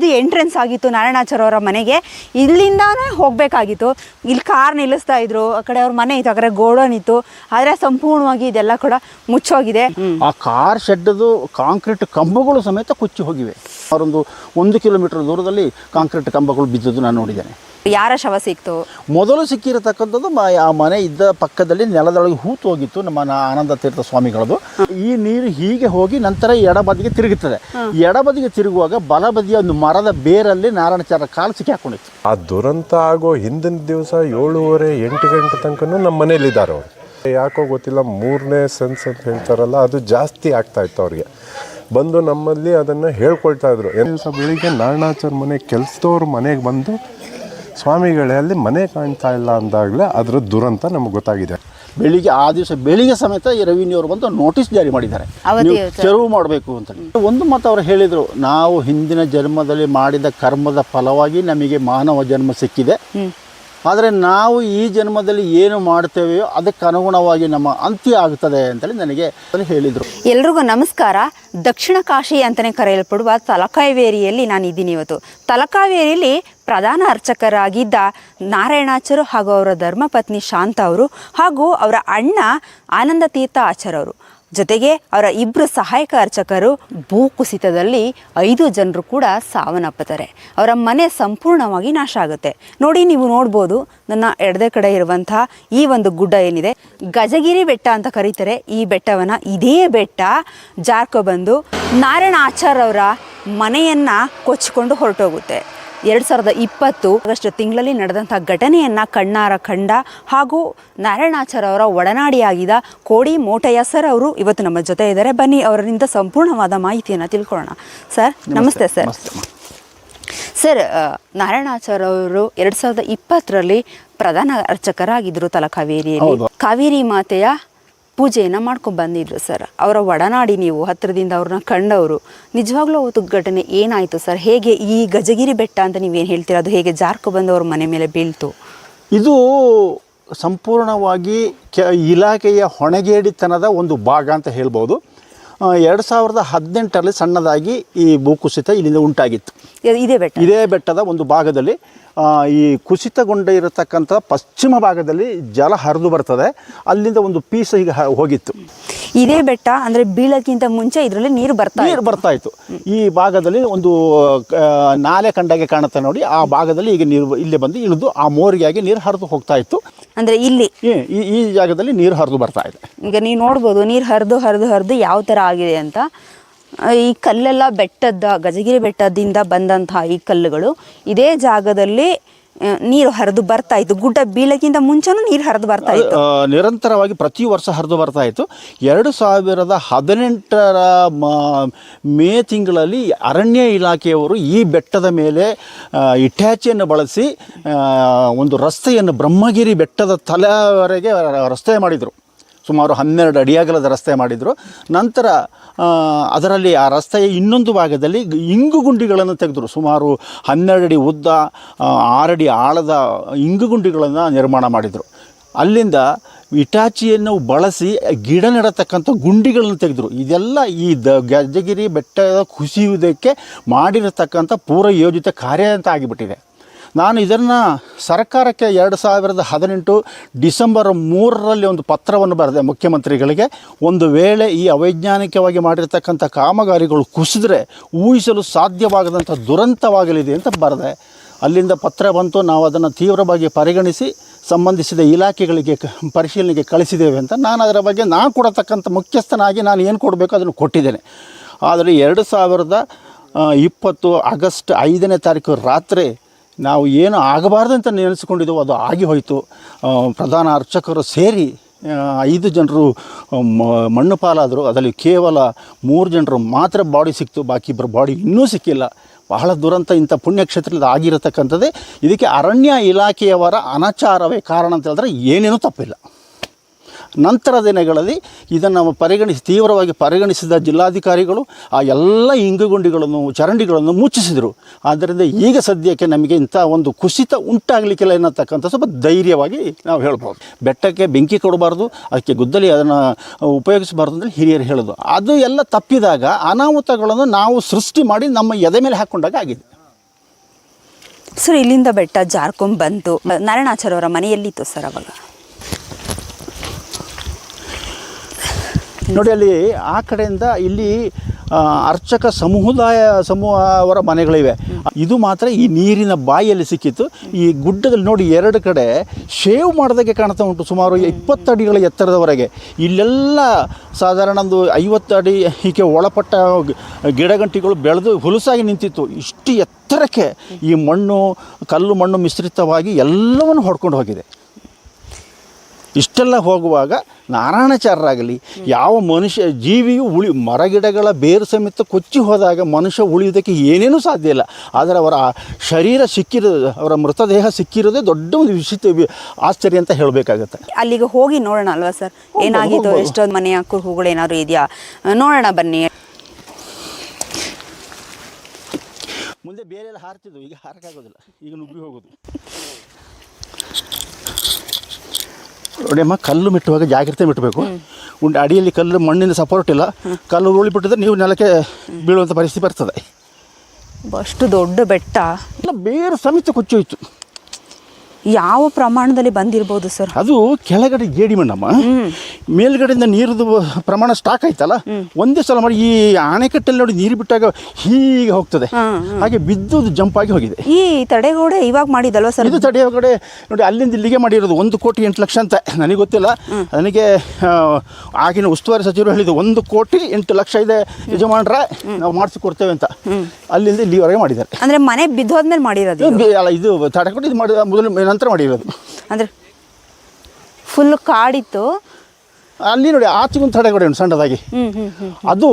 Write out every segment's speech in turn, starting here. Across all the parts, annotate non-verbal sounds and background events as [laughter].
ಇದು ಎಂಟ್ರೆನ್ಸ್ ಆಗಿತ್ತು ನಾರಾಯಣಾಚಾರ್ಯ ಅವರ ಮನೆಗೆ. ಇಲ್ಲಿಂದಾನೇ ಹೋಗಬೇಕಾಗಿತ್ತು. ಇಲ್ಲಿ ಕಾರ್ ನಿಲ್ಲಿಸ್ತಾ ಇದ್ರು. ಆ ಕಡೆ ಅವ್ರ ಮನೆ ಇತ್ತು, ಆ ಕಡೆ ಗೋಡನ್ ಇತ್ತು. ಆದರೆ ಸಂಪೂರ್ಣವಾಗಿ ಇದೆಲ್ಲ ಕೂಡ ಮುಚ್ಚೋಗಿದೆ. ಆ ಕಾರ್ ಶೆಡ್ದು ಕಾಂಕ್ರೀಟ್ ಕಂಬಗಳು ಸಮೇತ ಕುಚ್ಚಿ ಹೋಗಿವೆ. ಅವರೊಂದು ಒಂದು ಕಿಲೋಮೀಟರ್ ದೂರದಲ್ಲಿ ಕಾಂಕ್ರೀಟ್ ಕಂಬಗಳು ಬಿದ್ದದ್ದು ನಾನು ನೋಡಿದ್ದೇನೆ. ಯಾರ ಶವ ಸಿಕ್ತು? ಮೊದಲು ಸಿಕ್ಕಿರತಕ್ಕಂಥದ್ದು ಮ- ಆ ಮನೆ ಇದ್ದ ಪಕ್ಕದಲ್ಲಿ ನೆಲದೊಳಗೆ ಹೂತು ಹೋಗಿತ್ತು ನಮ್ಮ ನ- ಆನಂದ ತೀರ್ಥ ಸ್ವಾಮಿಗಳದು. ಈ ನೀರು ಹೀಗೆ ಹೋಗಿ ನಂತರ ಎಡಬದಿಗೆ ತಿರುಗುತ್ತದೆ. ಎಡಬದಿಗೆ ತಿರುಗುವಾಗ ಬಲಬದಿಯ ಒಂದು ಮರದ ಬೇರಲ್ಲಿ ನಾರಾಯಣಚಾರ ಕಾಲು ಸಿಕ್ಕಿ ಹಾಕೊಂಡಿತ್ತು ಆ ದುರಂತ ಆಗೋ ಹಿಂದಿನ ದಿವಸ ಏಳುವರೆ ಎಂಟು ಗಂಟೆ ತನಕ ನಮ್ಮ ಮನೇಲಿದ್ದಾರೆ ಅವರು. ಯಾಕೋ ಗೊತ್ತಿಲ್ಲ ಮೂರನೇ ಸೆನ್ಸ್ ಅಂತ ಹೇಳ್ತಾರಲ್ಲ ಅದು ಜಾಸ್ತಿ ಆಗ್ತಾ ಇತ್ತು ಅವ್ರಿಗೆ. ಬಂದು ನಮ್ಮಲ್ಲಿ ಅದನ್ನು ಹೇಳ್ಕೊಳ್ತಾ ಇದ್ರು. ದಿವಸ ಬೆಳಿಗ್ಗೆ ನಾರಾಯಣಾಚಾರ ಮನೆ ಕೆಲಸದವ್ರ ಮನೆಗೆ ಬಂದು ಸ್ವಾಮಿಗಳೇ ಅಲ್ಲಿ ಮನೆ ಕಾಣ್ತಾ ಇಲ್ಲ ಅಂದಾಗಲೇ ಅದರ ದುರಂತ ನಮಗೆ ಗೊತ್ತಾಗಿದೆ. ಬೆಳಿಗ್ಗೆ ಆ ದಿವಸ ಬೆಳಿಗ್ಗೆ ಸಮೇತ ಈ ರವಿನಿಯವರು ಬಂದು ನೋಟಿಸ್ ಜಾರಿ ಮಾಡಿದ್ದಾರೆ. ತೆರವು ಮಾಡಬೇಕು ಅಂತ. ಒಂದು ಮಾತು ಅವರು ಹೇಳಿದರು ನಾವು ಹಿಂದಿನ ಜನ್ಮದಲ್ಲಿ ಮಾಡಿದ ಕರ್ಮದ ಫಲವಾಗಿ ನಮಗೆ ಮಾನವ ಜನ್ಮ ಸಿಕ್ಕಿದೆ. ಆದರೆ ನಾವು ಈ ಜನ್ಮದಲ್ಲಿ ಏನು ಮಾಡ್ತೇವೆಯೋ ಅದಕ್ಕೆ ಅನುಗುಣವಾಗಿ ನಮ್ಮ ಅಂತ್ಯ ಆಗ್ತದೆ ಅಂತೇಳಿ ನನಗೆ ಹೇಳಿದರು. ಎಲ್ರಿಗೂ ನಮಸ್ಕಾರ. ದಕ್ಷಿಣ ಕಾಶಿ ಅಂತಲೇ ಕರೆಯಲ್ಪಡುವ ತಲಕಾವೇರಿಯಲ್ಲಿ ನಾನು ಇದ್ದೀನಿ ಇವತ್ತು. ತಲಕಾವೇರಿಯಲ್ಲಿ ಪ್ರಧಾನ ಅರ್ಚಕರಾಗಿದ್ದ ನಾರಾಯಣಾಚಾರ್ಯ ಹಾಗೂ ಅವರ ಧರ್ಮಪತ್ನಿ ಶಾಂತ ಅವರು ಹಾಗೂ ಅವರ ಅಣ್ಣ ಆನಂದ ತೀರ್ಥ ಆಚಾರ್ಯ ಅವರು. ಜೊತೆಗೆ ಅವರ ಇಬ್ಬರು ಸಹಾಯಕ ಅರ್ಚಕರು ಭೂಕುಸಿತದಲ್ಲಿ ಐದು ಜನರು ಕೂಡ ಸಾವನ್ನಪ್ಪುತ್ತಾರೆ ಅವರ ಮನೆ ಸಂಪೂರ್ಣವಾಗಿ ನಾಶ ಆಗುತ್ತೆ. ನೋಡಿ ನೀವು ನೋಡ್ಬೋದು ನನ್ನ ಎಡದೆ ಕಡೆ ಇರುವಂತಹ ಈ ಒಂದು ಗುಡ್ಡ ಏನಿದೆ. ಗಜಗಿರಿ ಬೆಟ್ಟ ಅಂತ ಕರೀತಾರೆ. ಈ ಬೆಟ್ಟವನ್ನು ಇದೇ ಬೆಟ್ಟ ಜಾರ್ಕೊ ಬಂದು ನಾರಾಯಣ ಆಚಾರ್ಯವರ ಮನೆಯನ್ನು ಕೊಚ್ಚಿಕೊಂಡು ಹೊರಟೋಗುತ್ತೆ. ಎರಡು ಸಾವಿರದ ಇಪ್ಪತ್ತು ಆಗಸ್ಟ್ ತಿಂಗಳಲ್ಲಿ ನಡೆದಂತಹ ಘಟನೆಯನ್ನ ಕಣ್ಣಾರ ಕಂಡ ಹಾಗೂ ನಾರಾಯಣಾಚಾರ್ಯ ಅವರ ಒಡನಾಡಿಯಾಗಿದ್ದ ಕೋಡಿ ಮೋಟಯ್ಯ ಸರ್ ಅವರು ಇವತ್ತು ನಮ್ಮ ಜೊತೆ ಇದ್ದಾರೆ. ಬನ್ನಿ ಅವರಿಂದ ಸಂಪೂರ್ಣವಾದ ಮಾಹಿತಿಯನ್ನು ತಿಳ್ಕೊಳ್ಳೋಣ. ಸರ್ ನಮಸ್ತೆ. ಸರ್. ಸರ್ ನಾರಾಯಣಾಚಾರ್ ಅವರು ಎರಡು ಸಾವಿರದ ಇಪ್ಪತ್ತರಲ್ಲಿ ಪ್ರಧಾನ ಅರ್ಚಕರಾಗಿದ್ದರು ತಲಕಾವೇರಿಯಲ್ಲಿ. ಕಾವೇರಿ ಮಾತೆಯ ಪೂಜೆಯನ್ನು ಮಾಡ್ಕೊಂಡು ಬಂದಿದ್ರು ಸರ್. ಅವರ ಒಡನಾಡಿ ನೀವು, ಹತ್ತಿರದಿಂದ ಅವ್ರನ್ನ ಕಂಡವರು, ನಿಜವಾಗ್ಲೂ ಅವತ್ತು ಘಟನೆ ಏನಾಯಿತು ಸರ್? ಹೇಗೆ ಈ ಗಜಗಿರಿ ಬೆಟ್ಟ ಅಂತ ನೀವೇನು ಹೇಳ್ತೀರಾ? ಅದು ಹೇಗೆ ಜಾರ್ಕೊ ಬಂದು ಅವ್ರ ಮನೆ ಮೇಲೆ ಬೀಳ್ತು? ಇದು ಸಂಪೂರ್ಣವಾಗಿ ಇಲಾಖೆಯ ಹೊಣೆಗೇಡಿತನದ ಒಂದು ಭಾಗ ಅಂತ ಹೇಳ್ಬೋದು. ಎರಡು ಸಾವಿರದ ಹದಿನೆಂಟರಲ್ಲಿ ಸಣ್ಣದಾಗಿ ಈ ಭೂಕುಸಿತ ಇಲ್ಲಿಂದ ಉಂಟಾಗಿತ್ತು. ಇದು- ಬೆಟ್ಟ. ಇದೇ ಬೆಟ್ಟದ ಒಂದು ಭಾಗದಲ್ಲಿ ಈ ಕುಸಿತಗೊಂಡ ಇರತಕ್ಕಂಥ ಪಶ್ಚಿಮ ಭಾಗದಲ್ಲಿ ಜಲ ಹರಿದು ಬರ್ತದೆ. ಅಲ್ಲಿಂದ ಒಂದು ಪೀಸ್ ಈಗ ಹೋಗಿತ್ತು. ಇದೇ ಬೆಟ್ಟ ಅಂದರೆ ಬೀಳಕ್ಕಿಂತ ಮುಂಚೆ ಇದರಲ್ಲಿ ನೀರು ಬರ್ತಾ ನೀರು ಬರ್ತಾ ಇತ್ತು. ಈ ಭಾಗದಲ್ಲಿ ಒಂದು ನಾಲೆ ಕಂಡಾಗೆ ಕಾಣುತ್ತೆ ನೋಡಿ. ಆ ಭಾಗದಲ್ಲಿ ಈಗ ನೀರು ಇಲ್ಲಿ ಬಂದು ಇಳಿದು ಆ ಮೋರಿಗಾಗಿ ನೀರು ಹರಿದು ಹೋಗ್ತಾ ಇತ್ತು. ಅಂದರೆ ಇಲ್ಲಿ? ಈ- ಜಾಗದಲ್ಲಿ ನೀರು ಹರಿದು ಬರ್ತಾ ಇದೆ. ಈಗ ನೀವು ನೋಡ್ಬೋದು ನೀರು ಹರಿದು ಹರಿದು ಹರಿದು ಯಾವ ಥರ ಆಗಿದೆ ಅಂತ. ಈ ಕಲ್ಲೆಲ್ಲ ಬೆಟ್ಟದ ಗಜಗಿರಿ ಬೆಟ್ಟದಿಂದ ಬಂದಂತಹ ಈ ಕಲ್ಲುಗಳು ಇದೇ ಜಾಗದಲ್ಲಿ ನೀರು ಹರಿದು ಬರ್ತಾ ಇತ್ತು. ಗುಡ್ಡ ಬೀಳಕ್ಕಿಂತ ಮುಂಚೆನೂ ನೀರು ಹರಿದು ಬರ್ತಾ ಇತ್ತು. ನಿರಂತರವಾಗಿ ಪ್ರತಿ ವರ್ಷ ಹರಿದು ಬರ್ತಾ ಇತ್ತು. ಎರಡು ಸಾವಿರದ ಹದಿನೆಂಟರ, ಮ- ತಿಂಗಳಲ್ಲಿ ಅರಣ್ಯ ಇಲಾಖೆಯವರು ಈ ಬೆಟ್ಟದ ಮೇಲೆ ಇಟ್ಯಾಚಿಯನ್ನು ಬಳಸಿ ಒಂದು ರಸ್ತೆಯನ್ನು ಬ್ರಹ್ಮಗಿರಿ ಬೆಟ್ಟದ ತಲೆವರೆಗೆ ರಸ್ತೆ ಮಾಡಿದರು. ಸುಮಾರು ಹನ್ನೆರಡು ಅಡಿಯಾಗಲದ ರಸ್ತೆ ಮಾಡಿದರು. ನಂತರ ಅದರಲ್ಲಿ ಆ ರಸ್ತೆಯ ಇನ್ನೊಂದು ಭಾಗದಲ್ಲಿ ಇಂಗು ಗುಂಡಿಗಳನ್ನು ತೆಗೆದರು. ಸುಮಾರು ಹನ್ನೆರಡು ಅಡಿ ಉದ್ದ ಆರಡಿ ಆಳದ ಇಂಗು ಗುಂಡಿಗಳನ್ನು ನಿರ್ಮಾಣ ಮಾಡಿದರು. ಅಲ್ಲಿಂದ ಇಟಾಚಿಯನ್ನು ಬಳಸಿ ಗಿಡ ನೆಡತಕ್ಕಂಥ ಗುಂಡಿಗಳನ್ನು ತೆಗೆದರು. ಇದೆಲ್ಲ ಈ ದ, ಗಜಗಿರಿ ಬೆಟ್ಟದ ಕುಸಿಯುವುದಕ್ಕೆ ಮಾಡಿರತಕ್ಕಂಥ ಪೂರ್ವ ಯೋಜಿತ ಕಾರ್ಯ ಅಂತ ಆಗಿಬಿಟ್ಟಿದೆ. ನಾನು ಇದನ್ನು ಸರ್ಕಾರಕ್ಕೆ ಎರಡು ಸಾವಿರದ ಹದಿನೆಂಟು ಡಿಸೆಂಬರ್ ಮೂರರಲ್ಲಿ ಒಂದು ಪತ್ರವನ್ನು ಬರೆದೆ ಮುಖ್ಯಮಂತ್ರಿಗಳಿಗೆ. ಒಂದು ವೇಳೆ ಈ ಅವೈಜ್ಞಾನಿಕವಾಗಿ ಮಾಡಿರ್ತಕ್ಕಂಥ ಕಾಮಗಾರಿಗಳು ಕುಸಿದ್ರೆ ಊಹಿಸಲು ಸಾಧ್ಯವಾಗದಂಥ ದುರಂತವಾಗಲಿದೆ ಅಂತ ಬರೆದೆ. ಅಲ್ಲಿಂದ ಪತ್ರ ಬಂತು, ನಾವು ಅದನ್ನು ತೀವ್ರವಾಗಿ ಪರಿಗಣಿಸಿ ಸಂಬಂಧಿಸಿದ ಇಲಾಖೆಗಳಿಗೆ ಪರಿಶೀಲನೆಗೆ ಕಳಿಸಿದ್ದೇವೆ ಅಂತ ನಾನು ಅದರ ಬಗ್ಗೆ ನಾನು ಕೊಡತಕ್ಕಂಥ ಮುಖ್ಯಸ್ಥನಾಗಿ ನಾನು ಏನು ಕೊಡಬೇಕು ಅದನ್ನು ಕೊಟ್ಟಿದ್ದೇನೆ. ಆದರೆ ಎರಡು ಸಾವಿರದ ಇಪ್ಪತ್ತು ಆಗಸ್ಟ್ ಐದನೇ ತಾರೀಕು ರಾತ್ರಿ ನಾವು ಏನು ಆಗಬಾರ್ದಂತ ನೆನೆಸ್ಕೊಂಡಿದ್ದೆವು, ಅದು ಆಗಿ ಹೋಯಿತು. ಪ್ರಧಾನ ಅರ್ಚಕರು ಸೇರಿ ಐದು ಜನರು ಮಣ್ಣು ಪಾಲಾದರು. ಅದರಲ್ಲಿ ಕೇವಲ ಮೂರು ಜನರು ಮಾತ್ರ ಬಾಡಿ ಸಿಕ್ತು, ಬಾಕಿ ಇಬ್ಬರು ಬಾಡಿ ಇನ್ನೂ ಸಿಕ್ಕಿಲ್ಲ. ಬಹಳ ದುರಂತ ಇಂಥ ಪುಣ್ಯಕ್ಷೇತ್ರದಲ್ಲಿ ಆಗಿರತಕ್ಕಂಥದ್ದೇ. ಇದಕ್ಕೆ ಅರಣ್ಯ ಇಲಾಖೆಯವರ ಅನಾಚಾರವೇ ಕಾರಣ ಅಂತ ಹೇಳಿದ್ರೆ ಏನೇನೂ ತಪ್ಪಿಲ್ಲ. ನಂತರ ದಿನಗಳಲ್ಲಿ ಇದನ್ನು ಪರಿಗಣಿಸಿ, ತೀವ್ರವಾಗಿ ಪರಿಗಣಿಸಿದ ಜಿಲ್ಲಾಧಿಕಾರಿಗಳು ಆ ಎಲ್ಲ ಇಂಗುಗುಂಡಿಗಳನ್ನು, ಚರಂಡಿಗಳನ್ನು ಮುಚ್ಚಿಸಿದರು. ಆದ್ದರಿಂದ ಈಗ ಸದ್ಯಕ್ಕೆ ನಮಗೆ ಇಂಥ ಒಂದು ಕುಸಿತ ಉಂಟಾಗಲಿಕ್ಕಿಲ್ಲ ಎನ್ನತಕ್ಕಂಥ ಸ್ವಲ್ಪ ಧೈರ್ಯವಾಗಿ ನಾವು ಹೇಳ್ಬೋದು. ಬೆಟ್ಟಕ್ಕೆ ಬೆಂಕಿ ಕೊಡಬಾರ್ದು, ಅದಕ್ಕೆ ಗುದ್ದಲಿ ಅದನ್ನು ಉಪಯೋಗಿಸಬಾರ್ದು ಅಂದರೆ ಹಿರಿಯರು ಹೇಳೋದು. ಅದು ಎಲ್ಲ ತಪ್ಪಿದಾಗ ಅನಾಹುತಗಳನ್ನು ನಾವು ಸೃಷ್ಟಿ ಮಾಡಿ ನಮ್ಮ ಎದೆ ಮೇಲೆ ಹಾಕ್ಕೊಂಡಾಗ ಆಗಿದೆ. ಸರ್, ಇಲ್ಲಿಂದ ಬೆಟ್ಟ ಜಾರ್ಕೊಂಡ್ ಬಂತು. ನಾರಾಯಣಾಚಾರ್ಯ ಅವರ ಮನೆಯಲ್ಲಿತ್ತು ಸರ್ ಅವಾಗ? ನೋಡಿ, ಅಲ್ಲಿ ಆ ಕಡೆಯಿಂದ ಇಲ್ಲಿ ಅರ್ಚಕ ಸಮುದಾಯ, ಸಮೂಹ ಅವರ ಮನೆಗಳಿವೆ. ಇದು ಮಾತ್ರ ಈ ನೀರಿನ ಬಾಯಿಯಲ್ಲಿ ಸಿಕ್ಕಿತ್ತು. ಈ ಗುಡ್ಡದಲ್ಲಿ ನೋಡಿ, ಎರಡು ಕಡೆ ಶೇವ್ ಮಾಡಿದಾಗೆ ಕಾಣ್ತಾ ಉಂಟು, ಸುಮಾರು ಇಪ್ಪತ್ತು ಅಡಿಗಳ ಎತ್ತರದವರೆಗೆ. ಇಲ್ಲೆಲ್ಲ ಸಾಧಾರಣ ಒಂದು ಐವತ್ತು ಅಡಿ ಹೀಗೆ ಒಳಪಟ್ಟ ಗಿಡಗಂಟಿಗಳು ಬೆಳೆದು ಹುಲಸಾಗಿ ನಿಂತಿತ್ತು. ಇಷ್ಟು ಎತ್ತರಕ್ಕೆ ಈ ಮಣ್ಣು, ಕಲ್ಲು ಮಣ್ಣು ಮಿಶ್ರಿತವಾಗಿ ಎಲ್ಲವನ್ನು ಹೊಡ್ಕೊಂಡು ಹೋಗಿದೆ. ಇಷ್ಟೆಲ್ಲ ಹೋಗುವಾಗ ನಾರಾಯಣಾಚಾರ್ಯರಾಗಲಿ ಯಾವ ಮನುಷ್ಯ ಜೀವಿಯು ಉಳಿ ಮರಗಿಡಗಳ ಬೇರು ಸಮೇತ ಕೊಚ್ಚಿ ಹೋದಾಗ ಮನುಷ್ಯ ಉಳಿಯೋದಕ್ಕೆ ಏನೇನೂ ಸಾಧ್ಯ ಇಲ್ಲ. ಆದರೆ ಅವರ ಶರೀರ ಸಿಕ್ಕಿರೋ ಅವರ ಮೃತದೇಹ ಸಿಕ್ಕಿರೋದೇ ದೊಡ್ಡ ಒಂದು ವಿಶಿಷ್ಟ ಆಶ್ಚರ್ಯ ಅಂತ ಹೇಳಬೇಕಾಗತ್ತೆ. ಅಲ್ಲಿಗೆ ಹೋಗಿ ನೋಡೋಣ ಅಲ್ವಾ ಸರ್? ಏನಾಗಿದ್ದು ಏನಾಗಿತ್ತು. ಎಷ್ಟೊಂದು ಮನೆಯ ಕುರುಹುಗಳು ಏನಾದರೂ ಇದೆಯಾ? ನೋಡೋಣ ಬನ್ನಿ. ಮುಂದೆ ಬೇರೆ ಎಲ್ಲ ಹಾರ್ತಿದ್ವು ಈಗ ಹಾರಕ್ಕಾಗೋದಿಲ್ಲ. ಈಗ ನುಗ್ಗಿ ಹೋಗೋದು. ನೋಡಿ ಅಮ್ಮ ಕಲ್ಲು ಮೆಟ್ಟುವಾಗ ಜಾಗ್ರತೆ ಮೆಟ್ಟಬೇಕು. ಉಂಡು ಅಡಿಯಲ್ಲಿ ಕಲ್ಲು ಮಣ್ಣಿನ ಸಪೋರ್ಟ್ ಇಲ್ಲ. ಕಲ್ಲು ಉಳಿ ಬಿಟ್ಟಿದ್ರೆ ನೀವು ನೆಲಕ್ಕೆ ಬೀಳುವಂಥ ಪರಿಸ್ಥಿತಿ ಬರ್ತದೆ. ಅಷ್ಟು ದೊಡ್ಡ ಬೆಟ್ಟ. ಇಲ್ಲ ಬೇರೆ ಸಮೇತ ಕೊಚ್ಚೋಯ್ತು ಯಾವ ಪ್ರಮಾಣದಲ್ಲಿ ಬಂದಿರ್ಬೋದು ಸರ್ ಅದು ಕೆಳಗಡೆ ಗೇಡಿ ಮಣ್ಣಮ್ಮ. ಮೇಲ್ಗಡೆಯಿಂದ ನೀರದು ಪ್ರಮಾಣ ಸ್ಟಾಕ್ ಆಯ್ತಲ್ಲ ಒಂದೇ ಸಲ ಮಾಡಿ ಈ ಆಣೆಕಟ್ಟಲ್ಲಿ ನೋಡಿ ನೀರು ಬಿಟ್ಟಾಗ ಹೀಗೆ ಹೋಗ್ತದೆ. ಹಾಗೆ ಬಿದ್ದು ಜಂಪ್ ಆಗಿ ಹೋಗಿದೆ. ಈ ತಡೆಗೋಡೆ ಇವಾಗ ಮಾಡಿದಲ್ವಾ ಸರ್ ಇದು ತಡೆಗೋಡೆ ನೋಡಿ ಅಲ್ಲಿಂದ ಇಲ್ಲಿಗೆ ಮಾಡಿರೋದು ಒಂದು ಕೋಟಿ ಎಂಟು ಲಕ್ಷ ಅಂತ ನನಗೆ ಗೊತ್ತಿಲ್ಲ. ನನಗೆ ಆಗಿನ ಉಸ್ತುವಾರಿ ಸಚಿವರು ಹೇಳಿದ್ದು ಒಂದು ಕೋಟಿ ಎಂಟು ಲಕ್ಷ ಇದೆ ಯಜಮಾನ್ರ ನಾವು ಮಾಡಿಸಿ ಕೊಡ್ತೇವೆ ಅಂತ ಅಲ್ಲಿಂದ ಇಲ್ಲಿವರೆಗೆ ಮಾಡಿದ್ದಾರೆ. ಅಂದ್ರೆ ಮನೆ ಬಿದ್ದೋದ್ಮೇಲೆ ಮಾಡಿರೋದು ಇದು ತಡೆಗೋಡೆ ಅಲ್ಲ ಇದು ತಡೆಕೊಂಡು ಇದು ಮಾಡಿ ಮೊದಲು ನಂತರ ಮಾಡಿರೋದು. ಅಂದ್ರೆ ಫುಲ್ ಕಾಡಿತ್ತು. ಅಲ್ಲಿ ನೋಡಿ ಆಚೆಗೊಂದು ತಡೆಗೋಡೆ ಉಂಟು ಸಣ್ಣದಾಗಿ. ಅದು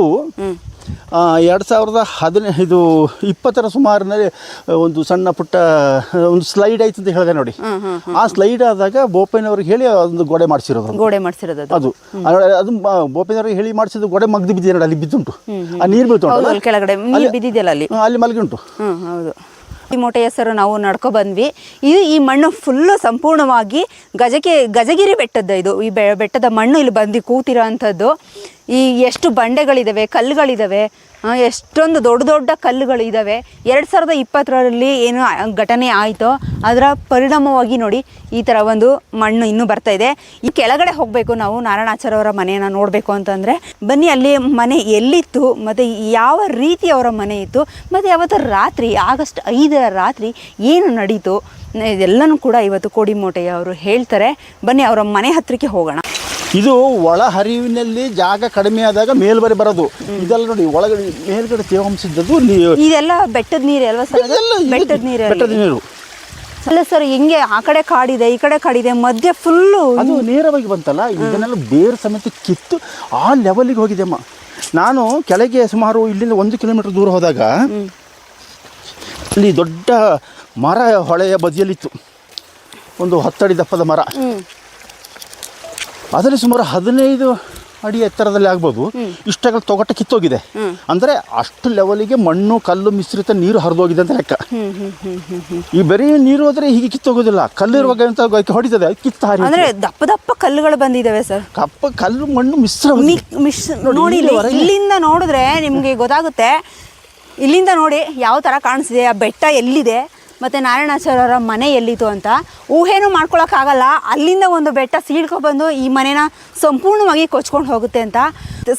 ಎರಡು ಸಾವಿರದ ಹದಿನೈದು ಇಪ್ಪತ್ತರ ಸುಮಾರಿನಲ್ಲಿ ಒಂದು ಸಣ್ಣ ಪುಟ್ಟ ಒಂದು ಸ್ಲೈಡ್ ಆಯ್ತು ಅಂತ ಹೇಳಿದೆ ನೋಡಿ. ಆ ಸ್ಲೈಡ್ ಆದಾಗ ಬೋಪಯ್ಯನವ್ರಿಗೆ ಹೇಳಿ ಒಂದು ಗೋಡೆ ಮಾಡಿಸಿರೋದು. ಗೋಡೆ ಮಾಡಿಸಿರೋದು ಅದು. ಅದು. ಬೋಪಯ್ಯನವ್ರಿಗೆ ಹೇಳಿ ಮಾಡಿಸಿದ ಗೋಡೆ ಮಗ್ದು ಬಿದ್ದಿದೆ ನೋಡಿ ಅಲ್ಲಿ ಬಿದ್ದುಂಟು. ಆ ನೀರು ಬೀಳ್ತು ಕೆಳಗಡೆ. ಅಲ್ಲಿ ಅಲ್ಲಿ? ಮಲಗಿ ಉಂಟು ಹೌದು. ಈ ಮೂಟೆ ಹೆಸರು ನಾವು ನಡ್ಕೊ ಬಂದ್ವಿ. ಇದು ಈ ಮಣ್ಣು ಫುಲ್ಲು ಸಂಪೂರ್ಣವಾಗಿ ಗಜಕೆ ಗಜಗಿರಿ ಬೆಟ್ಟದ್ದು ಇದು. ಈ ಬೆಟ್ಟದ ಮಣ್ಣು ಇಲ್ಲಿ ಬಂದು ಕೂತಿರೋ ಅಂಥದ್ದು ಈ ಎಷ್ಟು ಬಂಡೆಗಳಿದ್ದಾವೆ ಕಲ್ಲುಗಳಿದ್ದಾವೆ ಎಷ್ಟೊಂದು ದೊಡ್ಡ ದೊಡ್ಡ ಕಲ್ಲುಗಳು ಇದ್ದಾವೆ ಎರಡು ಸಾವಿರದ ಇಪ್ಪತ್ತರಲ್ಲಿ ಏನು ಘಟನೆ ಆಯಿತೋ, ಅದರ ಪರಿಣಾಮವಾಗಿ ನೋಡಿ ಈ ಥರ ಒಂದು ಮಣ್ಣು ಇನ್ನೂ ಬರ್ತಾ ಇದೆ. ಈ ಕೆಳಗಡೆ ಹೋಗಬೇಕು ನಾವು ನಾರಾಯಣಾಚಾರ್ಯವರ ಮನೆಯನ್ನು ನೋಡಬೇಕು ಅಂತಂದರೆ. ಬನ್ನಿ, ಅಲ್ಲಿ ಮನೆ ಎಲ್ಲಿತ್ತು, ಮತ್ತು ಯಾವ ರೀತಿ ಅವರ ಮನೆ ಇತ್ತು, ಮತ್ತು ಯಾವತ್ತು ರಾತ್ರಿ, ಆಗಸ್ಟ್ ಐದರ ರಾತ್ರಿ ಏನು ನಡೀತು, ಇದೆಲ್ಲನೂ ಕೂಡ ಇವತ್ತು ಕೋಡಿಮೋಟೆಯವರು ಹೇಳ್ತಾರೆ. ಬನ್ನಿ, ಅವರ ಮನೆ ಹತ್ತಿರಕ್ಕೆ ಹೋಗೋಣ. ಇದು ಒಳ ಹರಿವಿನಲ್ಲಿ ಜಾಗ ಕಡಿಮೆ ಆದಾಗ ಮೇಲ್ಬರಿ ಬರೋದು. ಇದೆಲ್ಲ ನೋಡಿ ಒಳಗಡೆ ಮೇಲ್ಗಡೆ ತೇವಾಂಶ ಇದ್ದದ್ದು ಇದೆಲ್ಲ ಬೆಟ್ಟದ ನೀರು ಅಲ್ವಾ ಸರ್? ಬೆಟ್ಟದ ನೀರು ಬೆಟ್ಟದ ನೀರು. ಅಲ್ಲ ಸರ್ ಹಿಂಗೆ ಆ ಕಡೆ ಕಾಡಿದೆ ಈ ಕಡೆ ಕಾಡಿದೆ ಮಧ್ಯೆ ಫುಲ್ಲು ಅದು ನೇರವಾಗಿ ಬಂತಲ್ಲ ಇದನ್ನೆಲ್ಲ ಬೇರು ಸಮೇತ ಕಿತ್ತು ಆ ಲೆವೆಲಿಗೆ ಹೋಗಿದೆ ಅಮ್ಮ. ನಾನು ಕೆಳಗೆ ಸುಮಾರು ಇಲ್ಲಿಂದ ಒಂದು ಕಿಲೋಮೀಟರ್ ದೂರ ಹೋದಾಗ ಅಲ್ಲಿ ದೊಡ್ಡ ಮರ ಹೊಳೆಯ ಬದಿಯಲ್ಲಿತ್ತು. ಒಂದು ಹತ್ತಡಿ ದಪ್ಪದ ಮರ. ಅದರಲ್ಲಿ ಸುಮಾರು ಹದಿನೈದು ಅಡಿ ಎತ್ತರದಲ್ಲಿ ಆಗ್ಬೋದು. ಇಷ್ಟಗಳು ತೊಗಟ ಕಿತ್ತೋಗಿದೆ. ಅಂದರೆ ಅಷ್ಟು ಲೆವೆಲಿಗೆ ಮಣ್ಣು ಕಲ್ಲು ಮಿಶ್ರಿತ ನೀರು ಹರಿದೋಗಿದೆ ಅಂತ ಲೆಕ್ಕ. ಈ ಬರೀ ನೀರು ಹೋದ್ರೆ ಹೀಗೆ ಕಿತ್ತೋಗೋದಿಲ್ಲ. ಕಲ್ಲಿರುವಾಗ ಅಂತ ಹೊಡಿತದೆ? ಕಿತ್ತ ಹಾರಿ ಅಂದ್ರೆ ದಪ್ಪ ದಪ್ಪ ಕಲ್ಲುಗಳು ಬಂದಿದ್ದಾವೆ ಸರ್. ಕಪ್ಪ ಕಲ್ಲು ಮಣ್ಣು ಮಿಶ್ರ ನೋಡಿ. ಇಲ್ಲಿಂದ ನೋಡಿದ್ರೆ ನಿಮಗೆ ಗೊತ್ತಾಗುತ್ತೆ. ಇಲ್ಲಿಂದ ನೋಡಿ ಯಾವ ಥರ ಕಾಣಿಸಿದೆ ಆ ಬೆಟ್ಟ ಎಲ್ಲಿದೆ? ಮತ್ತು ನಾರಾಯಣಾಚಾರ್ಯರ ಮನೆ ಎಲ್ಲಿತ್ತು ಅಂತ. ಊಹೆನೂ ಮಾಡ್ಕೊಳಕ್ಕಾಗಲ್ಲ. ಅಲ್ಲಿಂದ ಒಂದು ಬೆಟ್ಟ ಸೀಳ್ಕೊಬಂದು ಈ ಮನೆನ ಸಂಪೂರ್ಣವಾಗಿ ಕೊಚ್ಕೊಂಡು ಹೋಗುತ್ತೆ ಅಂತ.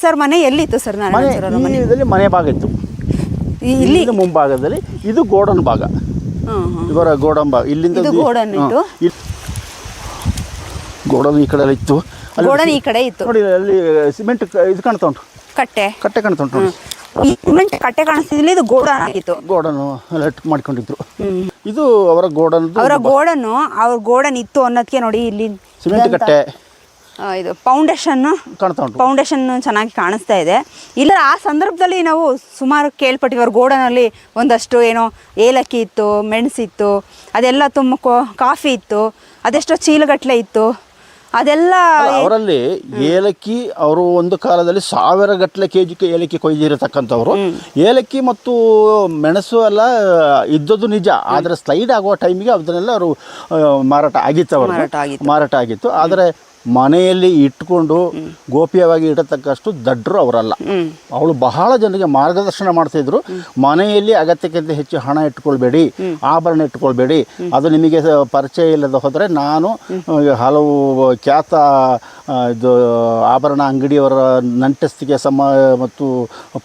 ಸರ್ ಮನೆ ಎಲ್ಲಿತ್ತು ಸರ್ ನಾರಾಯಣ ನಾರಾಯಣಾಚಾರ್ಯರ ಮನೆ? ಇದರಲ್ಲಿ ಮನೆ ಭಾಗ ಇತ್ತು. ಇಲ್ಲಿ? ಮುಂಭಾಗದಲ್ಲಿ ಇದು ಗೋಡನ್ ಭಾಗ. ಇವರ ಗೋಡನ್ ಭಾಗ. ಇಲ್ಲಿಂದ ಗೋಡನ್ ಇತ್ತು? ಗೋಡನ್ ಈ ಕಡೆ ಇತ್ತು. ಗೋಡನ್ ಈ ಕಡೆ ಇತ್ತು. ನೋಡಿ ಅಲ್ಲಿ ಸಿಮೆಂಟ್ ಇದು ಕಾಣ್ತಾ ಉಂಟು. ಕಟ್ಟೆ. ಕಟ್ಟೆ ಕಾಣ್ತಾ ಉಂಟು ಈ ಸಿಮೆಂಟ್ ಕಟ್ಟೆ ಕಾಣಿಸ್ತಿದ್ಲಿ ಇದು ಗೋಡನ್ ಆಗಿತ್ತು. ಗೋಡನ್ ಎಲ್ಲ ಮಾಡ್ಕೊಂಡಿದ್ರು. ಇದು ಅವರ ಗೋಡನ್ ಅವರ ಗೋಡನ್ನು ಅವ್ರ ಗೋಡನ್ ಇತ್ತು ಅನ್ನೋದಕ್ಕೆ ನೋಡಿ ಇಲ್ಲಿ ಸಿಮೆಂಟ್ ಕಟ್ಟೆ. ಇದು ಫೌಂಡೇಶನ್ ಫೌಂಡೇಶನ್ ಚೆನ್ನಾಗಿ ಕಾಣಿಸ್ತಾ ಇದೆ. ಇಲ್ಲ ಆ ಸಂದರ್ಭದಲ್ಲಿ ನಾವು ಸುಮಾರು ಕೇಳ್ಪಟ್ಟಿವ್ರು ಗೋಡನಲ್ಲಿ ಒಂದಷ್ಟು ಏನೋ ಏಲಕ್ಕಿ ಇತ್ತು ಮೆಣಸಿತ್ತು ಅದೆಲ್ಲ ತುಂಬ ಕಾಫಿ ಇತ್ತು ಅದೆಷ್ಟೋ ಚೀಲಗಟ್ಲೆ ಇತ್ತು. ಅದೆಲ್ಲ ಅವರಲ್ಲಿ ಏಲಕ್ಕಿ ಅವರು ಒಂದು ಕಾಲದಲ್ಲಿ ಸಾವಿರ ಗಟ್ಟಲೆ ಕೆ ಜಿ ಏಲಕ್ಕಿ ಕೊಯ್ದಿರತಕ್ಕಂಥವ್ರು. ಏಲಕ್ಕಿ ಮತ್ತು ಮೆಣಸು ಎಲ್ಲ ಇದ್ದದ್ದು ನಿಜ. ಆದರೆ ಸ್ಲೈಡ್ ಆಗುವ ಟೈಮಿಗೆ ಅದನ್ನೆಲ್ಲ ಅವರು ಮಾರಾಟ ಆಗಿತ್ತು ಅವರು. ಮಾರಾಟ ಆಗಿತ್ತು. ಆದರೆ ಮನೆಯಲ್ಲಿ ಇಟ್ಕೊಂಡು ಗೋಪ್ಯವಾಗಿ ಇಡತಕ್ಕಷ್ಟು ದಡ್ಡರು ಅವರಲ್ಲ. ಅವಳು ಬಹಳ ಜನರಿಗೆ ಮಾರ್ಗದರ್ಶನ ಮಾಡ್ತಿದ್ರು. ಮನೆಯಲ್ಲಿ ಅಗತ್ಯಕ್ಕಿಂತ ಹೆಚ್ಚು ಹಣ ಇಟ್ಕೊಳ್ಬೇಡಿ, ಆಭರಣ ಇಟ್ಕೊಳ್ಬೇಡಿ. ಅದು ನಿಮಗೆ ಪರಿಚಯ ಇಲ್ಲದ ಹೋದರೆ ನಾನು ಹಲವು ಖ್ಯಾತ ಇದು ಆಭರಣ ಅಂಗಡಿಯವರ ನಂಟಸ್ತಿಗೆ ಸಮ, ಮತ್ತು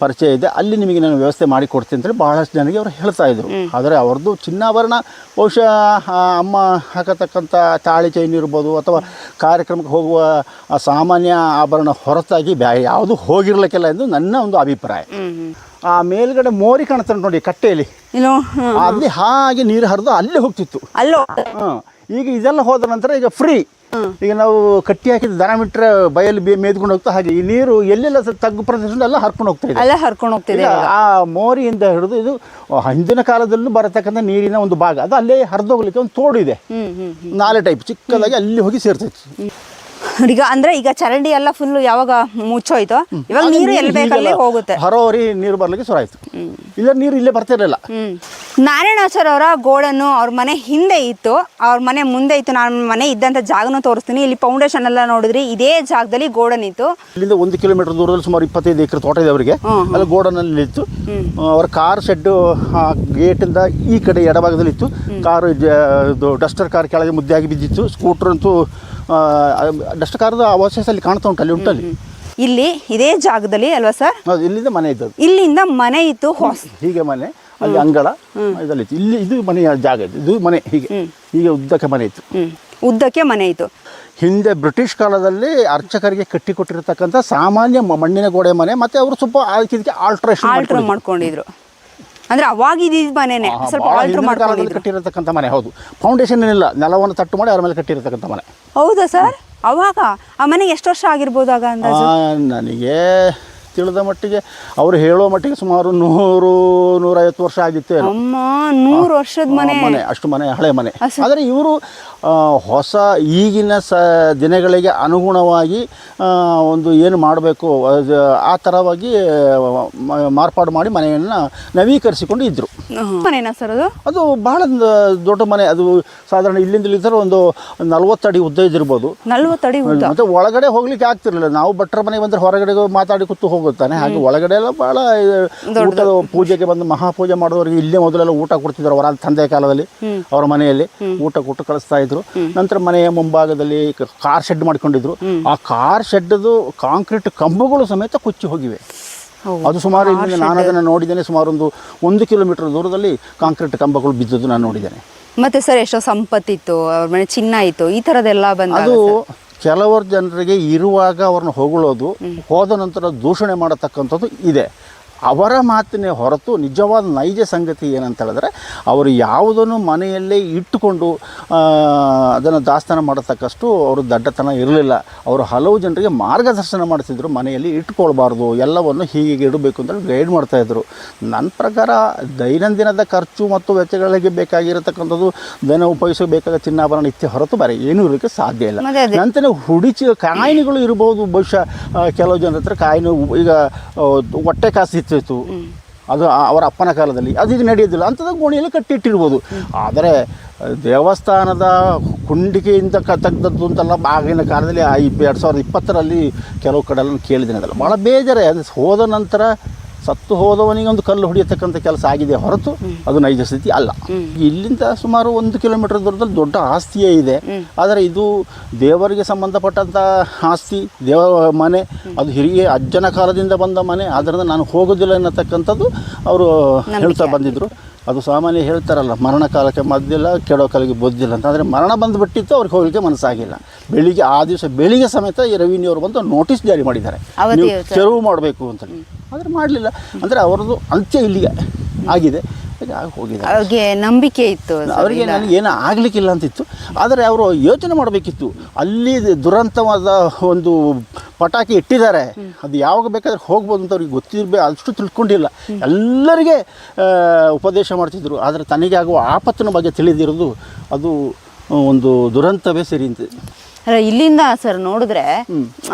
ಪರಿಚಯ ಇದೆ. ಅಲ್ಲಿ ನಿಮಗೆ ನಾನು ವ್ಯವಸ್ಥೆ ಮಾಡಿಕೊಡ್ತೀನಿ ಅಂತೇಳಿ ಬಹಳಷ್ಟು ಜನರಿಗೆ ಅವರು ಹೇಳ್ತಾ ಇದ್ರು. ಆದರೆ ಅವ್ರದ್ದು ಚಿನ್ನಾಭರಣ ಬಹುಶಃ ಅಮ್ಮ ಹಾಕತಕ್ಕಂಥ ತಾಳಿ ಚೈನ್ ಇರ್ಬೋದು ಅಥವಾ ಕಾರ್ಯಕ್ರಮಕ್ಕೆ ಹೋಗುವ ಆ ಸಾಮಾನ್ಯ ಆಭರಣ ಹೊರತಾಗಿ ಬ್ಯಾ ಯಾವುದು ಹೋಗಿರ್ಲಿಕ್ಕಿಲ್ಲ ಎಂದು ನನ್ನ ಒಂದು ಅಭಿಪ್ರಾಯ. ಆ ಮೇಲ್ಗಡೆ ಮೋರಿ ಕಾಣ್ತಾರೆ ನೋಡಿ ಕಟ್ಟೆಯಲ್ಲಿ ಅಲ್ಲಿ ಹಾಗೆ ನೀರು ಹರಿದು ಅಲ್ಲೇ ಹೋಗ್ತಿತ್ತು. ಈಗ ಇದೆಲ್ಲ ಹೋದ ನಂತರ ಈಗ ಫ್ರೀ ಈಗ ನಾವು ಕಟ್ಟಿ ಹಾಕಿದ ದನ ಬಿಟ್ಟರೆ ಬಯಲು ಮೇದ್ಕೊಂಡು ಹೋಗ್ತಾ ಹಾಗೆ ಈ ನೀರು ಎಲ್ಲೆಲ್ಲ ತಗ್ಗು ಪ್ರದೇಶದಿಂದ ಎಲ್ಲ ಹರ್ಕೊಂಡು ಹೋಗ್ತಾ ಇದೆ. ಅಲ್ಲೇ ಹರ್ಕೊಂಡು ಹೋಗ್ತಿದೆ ಆ ಮೋರಿಯಿಂದ ಹಿಡಿದು ಇದು ಹಿಂದಿನ ಕಾಲದಲ್ಲೂ ಬರತಕ್ಕಂಥ ನೀರಿನ ಒಂದು ಭಾಗ ಅದು ಅಲ್ಲೇ ಹರಿದೋಗ್ಲಿಕ್ಕೆ ಒಂದು ತೋಡು ಇದೆ ನಾಲೆ ಟೈಪ್ ಚಿಕ್ಕದಾಗಿ ಅಲ್ಲಿ ಹೋಗಿ ಸೇರ್ತೈತಿ [laughs] ಈಗ ಅಂದ್ರೆ ಈಗ ಚರಂಡಿ ಎಲ್ಲ ಫುಲ್ ಯಾವಾಗ ಮುಚ್ಚೋಯ್ತು? ಇವಾಗ ಆಗ ನೀರು ಎಲ್ಲಿ ಬೇಕಲ್ಲಿ ಹೋಗುತ್ತೆ. ಹರೋರಿ ನೀರು ಬರ್ಲಿಕ್ಕೆ ಶುರು ಆಯ್ತು. ಇಲ್ಲ ನೀರು ಇಲ್ಲೇ ಬರ್ತಿರಲಿಲ್ಲ ನಾರಾಯಣಾಚಾರ್ ಅವರ ಗೋಡನ್ನು ಅವ್ರ ಮನೆ ಹಿಂದೆ ಇತ್ತು. ಅವ್ರ ಮನೆ ಮುಂದೆ ಇತ್ತು. ನಾನು ಮನೆ ಇದ್ದಂತ ಜಾಗನೂ ತೋರಿಸ್ತೀನಿ. ಇಲ್ಲಿ ಫೌಂಡೇಶನ್ ಎಲ್ಲ ನೋಡಿದ್ರಿ ಇದೇ ಜಾಗದಲ್ಲಿ ಗೋಡನ್ ಇತ್ತು ಇಲ್ಲಿಂದ ಒಂದು ಕಿಲೋಮೀಟರ್ ದೂರದಲ್ಲಿ ಸುಮಾರು ಇಪ್ಪತ್ತೈದು ಎಕರೆ ತೋಟ ಇದೆ ಅವರಿಗೆ. ಅಲ್ಲಿ ಗೋಡನಲ್ಲಿ ಇತ್ತು. ಅವ್ರ ಕಾರ್ ಶೆಡ್ ಗೇಟಿಂದ ಈ ಕಡೆ ಎಡಭಾಗದಲ್ಲಿ ಇತ್ತು ಕಾರು ಇದು ಡಸ್ಟರ್ ಕಾರ್ ಕೆಳಗೆ ಮುದ್ದೆಯಾಗಿ ಬಿದ್ದಿತ್ತು. ಸ್ಕೂಟರ್ ಅಂತೂ ಡಸ್ಟರ್ ಕಾರ್ದ ಅವಶೇಷ ಅಲ್ಲಿ ಕಾಣ್ತಾ ಉಂಟು ಅಲ್ಲಿ ಉಂಟಲ್ಲಿ. ಇಲ್ಲಿ ಇದೇ ಜಾಗದಲ್ಲಿ ಅಲ್ವಾ ಸರ್? ಹೌದು ಇಲ್ಲಿಂದ ಮನೆ ಇದ್ದದ್ದು. ಇಲ್ಲಿಂದ ಮನೆ ಇತ್ತು ಹೊಸ ಹೀಗೆ ಮನೆ ಅಲ್ಲಿ ಅಂಗಳ ಇದಲ್ಲಿತ್ತು ಇಲ್ಲಿ ಇದು ಮನೆಯ ಜಾಗ ಇದು ಇದು ಮನೆ ಹೀಗೆ. ಹೀಗೆ ಉದ್ದಕ್ಕೆ ಮನೆ ಇತ್ತು. ಉದ್ದಕ್ಕೆ ಮನೆ ಇತ್ತು. ಹಿಂದೆ ಬ್ರಿಟಿಷ್ ಕಾಲದಲ್ಲಿ ಅರ್ಚಕರಿಗೆ ಕಟ್ಟಿಕೊಟ್ಟಿರತಕ್ಕಂಥ ಸಾಮಾನ್ಯ ಮಣ್ಣಿನ ಗೋಡೆ ಮನೆ ಮತ್ತೆ ಅವರು ಸ್ವಲ್ಪ ಅದಕ್ಕೆ ಆಲ್ಟ್ರೇಷನ್ ಆಲ್ಟ್ರ್ ಮಾಡ್ಕೊಂಡಿದ್ರು. ಅಂದ್ರೆ ಅವಾಗ ಇದ್ದಿದ್ ಮನೆನೆ. ಸ್ವಲ್ಪ ಆಲ್ಟರ್ ಮಾಡ್ಕೊಂಡಿದ್ರು ಕಟ್ಟಿರತಕ್ಕಂಥ ಮನೆ ಹೌದು. ಫೌಂಡೇಶನ್ ಏನಿಲ್ಲ ನೆಲವನ್ನು ತಟ್ಟು ಮಾಡಿ ಅವ್ರ ಮೇಲೆ ಕಟ್ಟಿರತಕ್ಕಂಥ ಮನೆ. ಹೌದಾ ಸರ್? ಅವಾಗ? ಆ ಮನೆಗೆ ಎಷ್ಟು ವರ್ಷ ಆಗಿರ್ಬೋದು ಆಗ ಅಂದಾಜು? ನನಗೆ ತಿಳಿದ ಮಟ್ಟಿಗೆ ಅವ್ರು ಹೇಳೋ ಮಟ್ಟಿಗೆ ಸುಮಾರು ನೂರು ನೂರೈವತ್ತು ವರ್ಷ ಆಗಿತ್ತು ನೂರು ವರ್ಷದ ಮನೆ. ಮನೆ ಅಷ್ಟು ಮನೆ ಹಳೆ ಮನೆ. ಆದರೆ ಇವರು ಹೊಸ ಈಗಿನ ಸ ದಿನಗಳಿಗೆ ಅನುಗುಣವಾಗಿ ಒಂದು ಏನು ಮಾಡಬೇಕು ಆ ಥರವಾಗಿ ಮಾರ್ಪಾಡು ಮಾಡಿ ಮನೆಯನ್ನು ನವೀಕರಿಸಿಕೊಂಡು ಇದ್ದರು ಸರ್ ಅದು? ಅದು ಬಹಳ ದೊಡ್ಡ ಮನೆ. ಅದು ಸಾಧಾರಣ ಇಲ್ಲಿಂದ ಇಲ್ಲಿದ್ರೆ ಒಂದು ನಲ್ವತ್ತು ಅಡಿ ಉದ್ದ ಇದ್ದಿರ್ಬೋದು. ನಲ್ವತ್ತು ಅಡಿ ಉದ್ದ. ಮತ್ತೆ ಒಳಗಡೆ ಹೋಗ್ಲಿಕ್ಕೆ ಆಗ್ತಿರಲಿಲ್ಲ. ನಾವು ಭಟ್ರ ಮನೆಗೆ ಬಂದ್ರೆ ಹೊರಗಡೆ ಮಾತಾಡಿ ಕೂತು ಹೋಗುತ್ತಾನೆ ಹಾಗೆ ಒಳಗಡೆ ಎಲ್ಲ ಬಹಳ ಊಟದ ಪೂಜೆಗೆ ಬಂದು ಮಹಾಪೂಜೆ ಮಾಡೋರಿಗೆ ಇಲ್ಲೇ ಮೊದಲೆಲ್ಲ ಊಟ ಕೊಡ್ತಿದ್ರು ಅವರ ತಂದೆ ಕಾಲದಲ್ಲಿ ಅವರ ಮನೆಯಲ್ಲಿ ಊಟ ಕೊಟ್ಟು ಕಳಿಸ್ತಾ ಇದ್ರು. ನಂತರ ಮನೆಯ ಮುಂಭಾಗದಲ್ಲಿ ಕಾರ್ ಶೆಡ್ ಮಾಡ್ಕೊಂಡಿದ್ರು. ಆ ಕಾರ್ ಶೆಡ್ದು ಕಾಂಕ್ರೀಟ್ ಕಂಬಗಳು ಸಮೇತ ಕೊಚ್ಚಿ ಹೋಗಿವೆ. ಅದು ಸುಮಾರು ಇಲ್ಲಿ ನಾನು ಅದನ್ನು ನೋಡಿದ್ದೇನೆ. ಸುಮಾರು ಒಂದು ಒಂದು ಕಿಲೋಮೀಟರ್ ದೂರದಲ್ಲಿ ಕಾಂಕ್ರೀಟ್ ಕಂಬಗಳು ಬಿದ್ದದ್ದು ನಾನು ನೋಡಿದ್ದೇನೆ. ಮತ್ತೆ ಸರ್ ಎಷ್ಟೋ ಸಂಪತ್ತಿತ್ತು ಅವ್ರ ಮನೆ ಚಿನ್ನ ಇತ್ತು ಈ ಥರದ್ದೆಲ್ಲ ಬಂದ ಅದು ಕೆಲವರು ಜನರಿಗೆ ಇರುವಾಗ ಅವ್ರನ್ನ ಹೊಗಳೋದು ಹೋದ ನಂತರ ದೂಷಣೆ ಮಾಡತಕ್ಕಂಥದ್ದು ಇದೆ. ಅವರ ಮಾತಿನೇ ಹೊರತು ನಿಜವಾದ ನೈಜ ಸಂಗತಿ ಏನಂತ ಹೇಳಿದ್ರೆ ಅವರು ಯಾವುದನ್ನು ಮನೆಯಲ್ಲೇ ಇಟ್ಟುಕೊಂಡು ಅದನ್ನು ದಾಸ್ತಾನ ಮಾಡತಕ್ಕಷ್ಟು ಅವರು ದಡ್ಡತನ ಇರಲಿಲ್ಲ. ಅವರು ಹಲವು ಜನರಿಗೆ ಮಾರ್ಗದರ್ಶನ ಮಾಡ್ತಿದ್ರು ಮನೆಯಲ್ಲಿ ಇಟ್ಕೊಳ್ಬಾರ್ದು ಎಲ್ಲವನ್ನು ಹೀಗೆ ಇಡಬೇಕು ಅಂತ ಗೈಡ್ ಮಾಡ್ತಾಯಿದ್ರು ನನ್ನ ಪ್ರಕಾರ ದೈನಂದಿನದ ಖರ್ಚು ಮತ್ತು ವೆಚ್ಚಗಳಿಗೆ ಬೇಕಾಗಿರತಕ್ಕಂಥದ್ದು ದನ ಉಪಯೋಗಿಸಬೇಕಾದ ಚಿನ್ನಾಭರಣ ಇತ್ಯ ಹೊರತು ಬರೀ ಏನೂ ಇರೋಕ್ಕೆ ಸಾಧ್ಯ ಇಲ್ಲ. ನಂತರ ಹುಡಿಚಿ ಕಾಯಿನಿಗಳು ಇರ್ಬೋದು ಬಹುಶಃ ಕೆಲವು ಜನರ ಹತ್ರ ಕಾಯಿನು ಈಗ ಹೊಟ್ಟೆ ಕಾಸು ಇತ್ತಿತ್ತು ಅದು ಅವರ ಅಪ್ಪನ ಕಾಲದಲ್ಲಿ. ಅದು ಇದು ನಡೆಯೋದಿಲ್ಲ. ಅಂಥದ್ದು ಗೋಣಿಯಲ್ಲಿ ಕಟ್ಟಿಟ್ಟಿರ್ಬೋದು. ಆದರೆ ದೇವಸ್ಥಾನದ ಕುಂಡಿಕೆಯಿಂದ ಕ ತೆಗ್ದದ್ದು ಅಂತೆಲ್ಲ ಆಗಿನ ಕಾಲದಲ್ಲಿ ಎರಡು ಸಾವಿರದ ಇಪ್ಪತ್ತರಲ್ಲಿ ಕೆಲವು ಕಡೆ ಎಲ್ಲ ಕೇಳಿದ್ದೀನಿ ಅದೆಲ್ಲ. ಭಾಳ ಬೇಜಾರೆ. ಅದು ಹೋದ ನಂತರ ಸತ್ತು ಹೋದವನಿಗೆ ಒಂದು ಕಲ್ಲು ಹೊಡೆಯತಕ್ಕಂಥ ಕೆಲಸ ಆಗಿದೆ ಹೊರತು ಅದು ನೈಜ ಸ್ಥಿತಿ ಅಲ್ಲ. ಇಲ್ಲಿಂದ ಸುಮಾರು ಒಂದು ಕಿಲೋಮೀಟರ್ ದೂರದಲ್ಲಿ ದೊಡ್ಡ ಆಸ್ತಿಯೇ ಇದೆ. ಆದರೆ ಇದು ದೇವರಿಗೆ ಸಂಬಂಧಪಟ್ಟಂಥ ಆಸ್ತಿ ದೇವ ಮನೆ ಅದು ಹಿರಿಯ ಅಜ್ಜನ ಕಾಲದಿಂದ ಬಂದ ಮನೆ ಆದ್ದರಿಂದ ನಾನು ಹೋಗೋದಿಲ್ಲ ಅನ್ನತಕ್ಕಂಥದ್ದು ಅವರು ಹೇಳ್ತಾ ಬಂದಿದ್ರು. ಅದು ಸಾಮಾನ್ಯ ಹೇಳ್ತಾರಲ್ಲ ಮರಣ ಕಾಲಕ್ಕೆ ಮದ್ದಿಲ್ಲ ಕೆಡೋ ಕಾಲಿಗೆ ಬೊದ್ದಿಲ್ಲ ಅಂತ. ಅಂದರೆ ಮರಣ ಬಂದುಬಿಟ್ಟಿತ್ತು ಅವ್ರಿಗೆ ಹೋಗಲಿಕ್ಕೆ ಮನಸ್ಸಾಗಿಲ್ಲ. ಬೆಳಿಗ್ಗೆ ಆ ದಿವಸ ಬೆಳಿಗ್ಗೆ ಸಮೇತ ಈ ರವಿನಿಯವರು ಬಂದು ನೋಟಿಸ್ ಜಾರಿ ಮಾಡಿದ್ದಾರೆ. ನೀವು ತೆರವು ಮಾಡಬೇಕು ಅಂತೇಳಿ ಆದರೆ ಮಾಡಲಿಲ್ಲ. ಅಂದರೆ ಅವರದ್ದು ಅಂತ್ಯ ಇಲ್ಲಿಗೆ ಆಗಿದೆ. ಅವ್ರಿಗೆ ನಂಬಿಕೆ ಇತ್ತು ಅವರಿಗೆ ನನಗೆ ಏನೂ ಆಗ್ಲಿಕ್ಕಿಲ್ಲ ಅಂತಿತ್ತು. ಆದರೆ ಅವರು ಯೋಚನೆ ಮಾಡಬೇಕಿತ್ತು. ಅಲ್ಲಿ ದುರಂತವಾದ ಒಂದು ಪಟಾಕಿ ಇಟ್ಟಿದ್ದಾರೆ. ಅದು ಯಾವಾಗ ಬೇಕಾದ್ರೆ ಹೋಗ್ಬೋದು ಅಂತ ಅವ್ರಿಗೆ ಗೊತ್ತಿರ್ಬೇ ಅಷ್ಟು ತಿಳ್ಕೊಂಡಿಲ್ಲ. ಎಲ್ಲರಿಗೆ ಉಪದೇಶ ಮಾಡ್ತಿದ್ರು. ಆದರೆ ತನಗೆ ಆಗುವ ಆಪತ್ತಿನ ಬಗ್ಗೆ ತಿಳಿದಿರೋದು ಅದು ಒಂದು ದುರಂತವೇ ಸರಿ ಅಂತ. ಇಲ್ಲಿಂದ ಸರ್ ನೋಡಿದ್ರೆ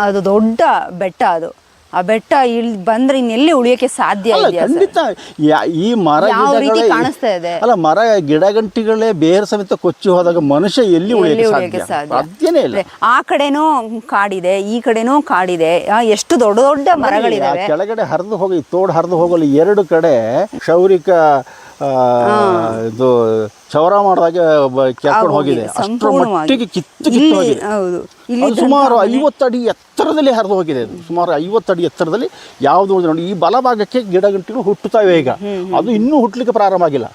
ಅದು ದೊಡ್ಡ ಬೆಟ್ಟ ಅದು. ಆ ಬೆಟ್ಟ ಇಲ್ಲಿ ಬಂದ್ರೆ ಇನ್ನೆಲ್ಲಿ ಉಳಿಯೋಕೆ ಸಾಧ್ಯ ಅಲ್ಲ ಇದೆಯಾ ಸರ್? ಖಂಡಿತ. ಯಾ- ಈ ಮರ ಯಾವ ರೀತಿ ಗಿಡಗಳೇ- ಕಾಣಿಸ್ತಾ ಇದೆ? ಅಲ್ಲ ಮರ ಗಿಡಗಂಟಿಗಳೇ ಬೇರೆ ಸಮೇತ ಕೊಚ್ಚಿ ಹೋದಾಗ ಮನುಷ್ಯ ಎಲ್ಲಿ ಎಲ್ಲಿ ಉಳಿಯಕ್ಕೆ ಉಳಿಯೋಕೆ ಸಾಧ್ಯ? ಸಾಧ್ಯನೇ ಇಲ್ಲ. ಅಂದ್ರೆ ಆ ಕಡೆನೂ ಕಾಡಿದೆ ಈ ಕಡೆನೂ ಕಾಡಿದೆ. ಆ, ಎಷ್ಟು ದೊಡ್ಡ ದೊಡ್ಡ ಆ ಮರಗಳಿದಾವೆ. ಕೆಳಗಡೆ ಹರಿದು ಹೋಗಿ ತೋಡ್ ಹರಿದು ಹೋಗಲು ಎರಡು ಕಡೆ ಕ್ಷೌರಿಕ ಇದು ಚೌರ ಮಾಡಿದಾಗ ಕೆರ್ಕೊಂಡು ಹೋಗಿದೆ. ಅಷ್ಟರ ಮಟ್ಟಿಗೆ ಕಿತ್ತು ಕಿತ್ತು ಹೋಗಿದೆ. ಇಲ್ಲಿ ಅದು ಸುಮಾರು ಐವತ್ತು ಅಡಿ ಎತ್ತರದಲ್ಲಿ ಹರಿದು ಹೋಗಿದೆ ಅದು. ಸುಮಾರು ಐವತ್ತು ಅಡಿ ಎತ್ತರದಲ್ಲಿ ಯಾವುದು ನೋಡಿ ಈ ಬಲಭಾಗಕ್ಕೆ ಗಿಡಗಂಟಿಗಳು ಹುಟ್ಟುತ್ತವೆ ಈಗ. ಅದು ಇನ್ನೂ ಹುಟ್ಟಲಿಕ್ಕೆ ಪ್ರಾರಂಭ ಆಗಿಲ್ಲ.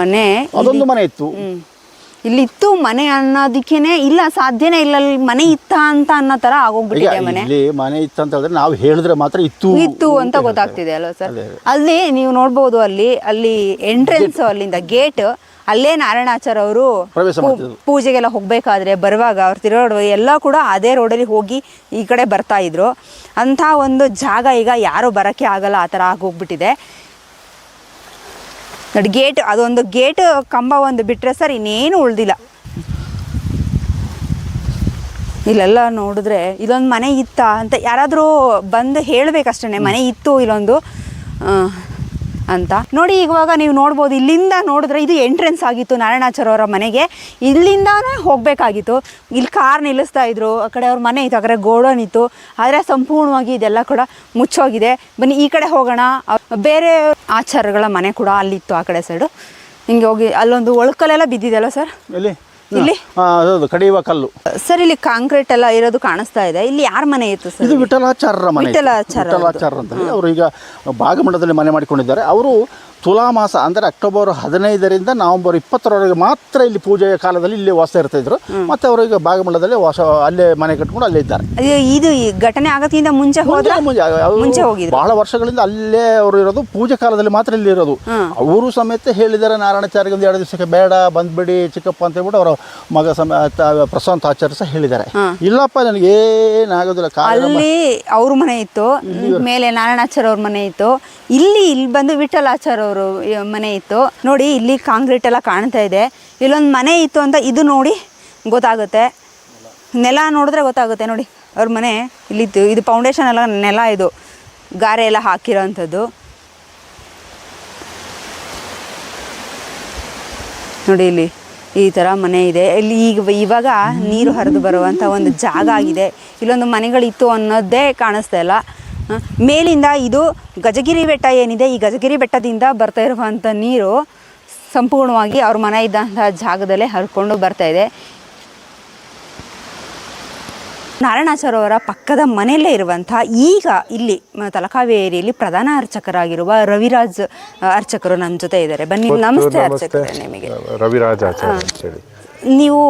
ಮನೆ ಅದೊಂದು ಮನೆ ಇತ್ತು. ಹ್ಮ್. ಇಲ್ಲಿ ಇತ್ತು ಮನೆ ಅನ್ನೋದಕ್ಕೇನೆ ಇಲ್ಲ ಸಾಧ್ಯನೇ ಇಲ್ಲ ಅಲ್ಲಿ ಮನೆ ಇತ್ತ ಅಂತ ಅನ್ನೋ ತರ ಆಗೋಗ್ಬಿಟ್ಟಿದೆ ಮನೆ. ಇಲ್ಲಿ ಮನೆ ಇತ್ತು ಅಂತ ಹೇಳಿದ್ರೆ ನಾವು ಹೇಳಿದ್ರೆ ಮಾತ್ರ ಇತ್ತು ಇತ್ತು ಅಂತ ಗೊತ್ತಾಗ್ತಿದೆ ಅಲ್ವಾ ಸರ್? ಅಲ್ಲಿ ನೀವು ನೋಡ್ಬೋದು ಅಲ್ಲಿ ಅಲ್ಲಿ ಎಂಟ್ರೆನ್ಸ್ ಅಲ್ಲಿಂದ ಗೇಟ್ ಅಲ್ಲೇ ನಾರಾಯಣಾಚಾರ್ ಅವರು ಪೂಜೆಗೆಲ್ಲ ಹೋಗ್ಬೇಕಾದ್ರೆ ಬರುವಾಗ ಅವ್ರು ತಿರುಗಾಡುವ ಎಲ್ಲ ಕೂಡ ಅದೇ ರೋಡಲ್ಲಿ ಹೋಗಿ ಈ ಕಡೆ ಬರ್ತಾ ಇದ್ರು. ಅಂಥ ಒಂದು ಜಾಗ ಈಗ ಯಾರು ಬರಕ್ಕೆ ಆಗಲ್ಲ ಆ ಥರ ಆಗೋಗ್ಬಿಟ್ಟಿದೆ. ನೋಡಿ, ಗೇಟ್, ಅದೊಂದು ಗೇಟ್ ಕಂಬ ಒಂದು ಬಿಟ್ಟರೆ ಸರ್ ಇನ್ನೇನು ಉಳ್ದಿಲ್ಲ. ಇಲ್ಲೆಲ್ಲ ನೋಡಿದ್ರೆ ಇಲ್ಲೊಂದು ಮನೆ ಇತ್ತ ಅಂತ ಯಾರಾದರೂ ಬಂದು ಹೇಳಬೇಕಷ್ಟೇ, ಮನೆ ಇತ್ತು ಇಲ್ಲೊಂದು. ಅಂತ. ನೋಡಿ, ಇವಾಗ ನೀವು ನೋಡ್ಬೋದು, ಇಲ್ಲಿಂದ ನೋಡಿದ್ರೆ ಇದು ಎಂಟ್ರೆನ್ಸ್ ಆಗಿತ್ತು ನಾರಾಯಣಾಚಾರ್ಯ ಅವರ ಮನೆಗೆ. ಇಲ್ಲಿಂದಾನೇ ಹೋಗಬೇಕಾಗಿತ್ತು. ಇಲ್ಲಿ ಕಾರ್ ನಿಲ್ಲಿಸ್ತಾ ಇದ್ರು. ಆ ಕಡೆ ಅವ್ರ ಮನೆ ಇತ್ತು, ಆ ಕಡೆ ಗೋಡನ್ ಇತ್ತು. ಆದರೆ ಸಂಪೂರ್ಣವಾಗಿ ಇದೆಲ್ಲ ಕೂಡ ಮುಚ್ಚೋಗಿದೆ. ಬನ್ನಿ, ಈ ಕಡೆ ಹೋಗೋಣ. ಬೇರೆ ಆಚಾರಗಳ ಮನೆ ಕೂಡ ಅಲ್ಲಿತ್ತು ಆ ಕಡೆ ಸೈಡು ಹಿಂಗೆ ಹೋಗಿ, ಅಲ್ಲೊಂದು ಒಳಕಲೆಲ್ಲ ಬಿದ್ದಿದೆಯಲ್ಲ ಸರ್? ಇಲ್ಲಿ? ಹೌದು ಕಡಿಯುವ ಕಲ್ಲು. ಸರ್ ಇಲ್ಲಿ ಕಾಂಕ್ರೀಟ್ ಎಲ್ಲ ಇರೋದು ಕಾಣಿಸ್ತಾ ಇದೆ. ಇಲ್ಲಿ ಯಾರ ಮನೆ ಇತ್ತು ಸರ್ ಇದು ವಿಠಲಾಚಾರ್ಯರ ಮನೆ ವಿಠಲಾಚಾರ್ಯ ವಿಠಲಾಚಾರ್ಯ ಅಂತ ಹೇಳಿ ಅವರು ಈಗ ಭಾಗಮಂಡಲದಲ್ಲಿ ಮನೆ ಮಾಡಿಕೊಂಡಿದ್ದಾರೆ. ಅವರು ತುಲಾ ಮಾಸ ಅಂದರೆ ಅಕ್ಟೋಬರ್ ಹದಿನೈದರಿಂದ ನವೆಂಬರ್ ಇಪ್ಪತ್ತರವರೆಗೆ ಮಾತ್ರ ಇಲ್ಲಿ ಪೂಜೆಯ ಕಾಲದಲ್ಲಿ ಇಲ್ಲಿ ವಾಸ ಇರ್ತಾ ಇದ್ರು. ಮತ್ತೆ ಅವರು ಈಗ ಭಾಗಮಂಡಲದಲ್ಲಿ ವಾಸ ಅಲ್ಲೇ ಮನೆ ಕಟ್ಕೊಂಡು ಅಲ್ಲೇ ಇದ್ದಾರೆ. ಇದು- ಈ ಘಟನೆ ಆಗಕ್ಕಿಂತ ಮುಂಚೆ ಹೋದ್ರ? ಮುಂಚೆ- ಹೋಗಿದ್ರು. ಬಹಳ ವರ್ಷಗಳಿಂದ ಅಲ್ಲೇ ಅವರು ಇರೋದು ಪೂಜೆ ಕಾಲದಲ್ಲಿ ಮಾತ್ರ ಇಲ್ಲಿ ಇರೋದು. ಅವರು ಸಮೇತ ಹೇಳಿದ್ದಾರೆ ನಾರಾಯಣಾಚಾರ್ಯ ಒಂದು ಎರಡು ದಿವಸಕ್ಕೆ ಬೇಡ ಬಂದ್ಬಿಡಿ ಚಿಕ್ಕಪ್ಪ ಅಂತ ಹೇಳ್ಬಿಟ್ಟು ಅವರ ಮಗ ಸಮೇತ ಪ್ರಶಾಂತ್ ಆಚಾರ್ಯ ಸಹ ಹೇಳಿದ್ದಾರೆ. ಇಲ್ಲಪ್ಪ ನನಗೆ ಏನಾಗೋದಿಲ್ಲ ಅಲ್ಲಿ ಅವ್ರ ಮನೆ ಇತ್ತು. ಮೇಲೆ ನಾರಾಯಣಾಚಾರ್ಯ ಅವ್ರ ಮನೆ ಇತ್ತು. ಇಲ್ಲಿ ಇಲ್ಲಿ ಬಂದು ವಿಠಲಾಚಾರ್ಯ ಅವರು ಮನೆ ಇತ್ತು. ನೋಡಿ, ಇಲ್ಲಿ ಕಾಂಕ್ರೀಟ್ ಎಲ್ಲ ಕಾಣ್ತಾ ಇದೆ. ಇಲ್ಲೊಂದು ಮನೆ ಇತ್ತು ಅಂತ ಇದು ನೋಡಿ ಗೊತ್ತಾಗುತ್ತೆ. ನೆಲ ನೋಡಿದ್ರೆ ಗೊತ್ತಾಗುತ್ತೆ, ನೋಡಿ. ಅವ್ರ ಮನೆ ಇಲ್ಲಿತ್ತು. ಇದು ಫೌಂಡೇಶನ್ ಎಲ್ಲ ನೆಲ ಇದು. ಗಾರೆ ಎಲ್ಲ ಹಾಕಿರೋ ಅಂಥದ್ದು ನೋಡಿ ಇಲ್ಲಿ ಈ ಥರ ಮನೆ ಇದೆ. ಇಲ್ಲಿ ಈಗ ಇವಾಗ ನೀರು ಹರಿದು ಬರುವಂಥ ಒಂದು ಜಾಗ ಆಗಿದೆ. ಇಲ್ಲೊಂದು ಮನೆಗಳಿತ್ತು ಅನ್ನೋದೇ ಕಾಣಿಸ್ತಾ ಇಲ್ಲ. ಮೇಲಿಂದ ಇದು ಗಜಗಿರಿ ಬೆಟ್ಟ ಏನಿದೆ ಈ ಗಜಗಿರಿ ಬೆಟ್ಟದಿಂದ ಬರ್ತಾ ಇರುವಂಥ ನೀರು ಸಂಪೂರ್ಣವಾಗಿ ಅವ್ರ ಮನೆ ಇದ್ದಂಥ ಜಾಗದಲ್ಲೇ ಹರ್ಕೊಂಡು ಬರ್ತಾ ಇದೆ. ನಾರಾಯಣಾಚಾರ್ಯವರ ಪಕ್ಕದ ಮನೆಯಲ್ಲೇ ಇರುವಂಥ ಈಗ ಇಲ್ಲಿ ತಲಕಾವೇರಿಯಲ್ಲಿ ಪ್ರಧಾನ ಅರ್ಚಕರಾಗಿರುವ ರವಿರಾಜ್ ಅರ್ಚಕರು ನಮ್ಮ ಜೊತೆ ಇದ್ದಾರೆ. ಬನ್ನಿ ನಮಸ್ತೆ ಅರ್ಚಕರೇ ನಿಮಗೆ. ರವಿರಾಜ್ ಆಚಾರ್ಯ ನೀವು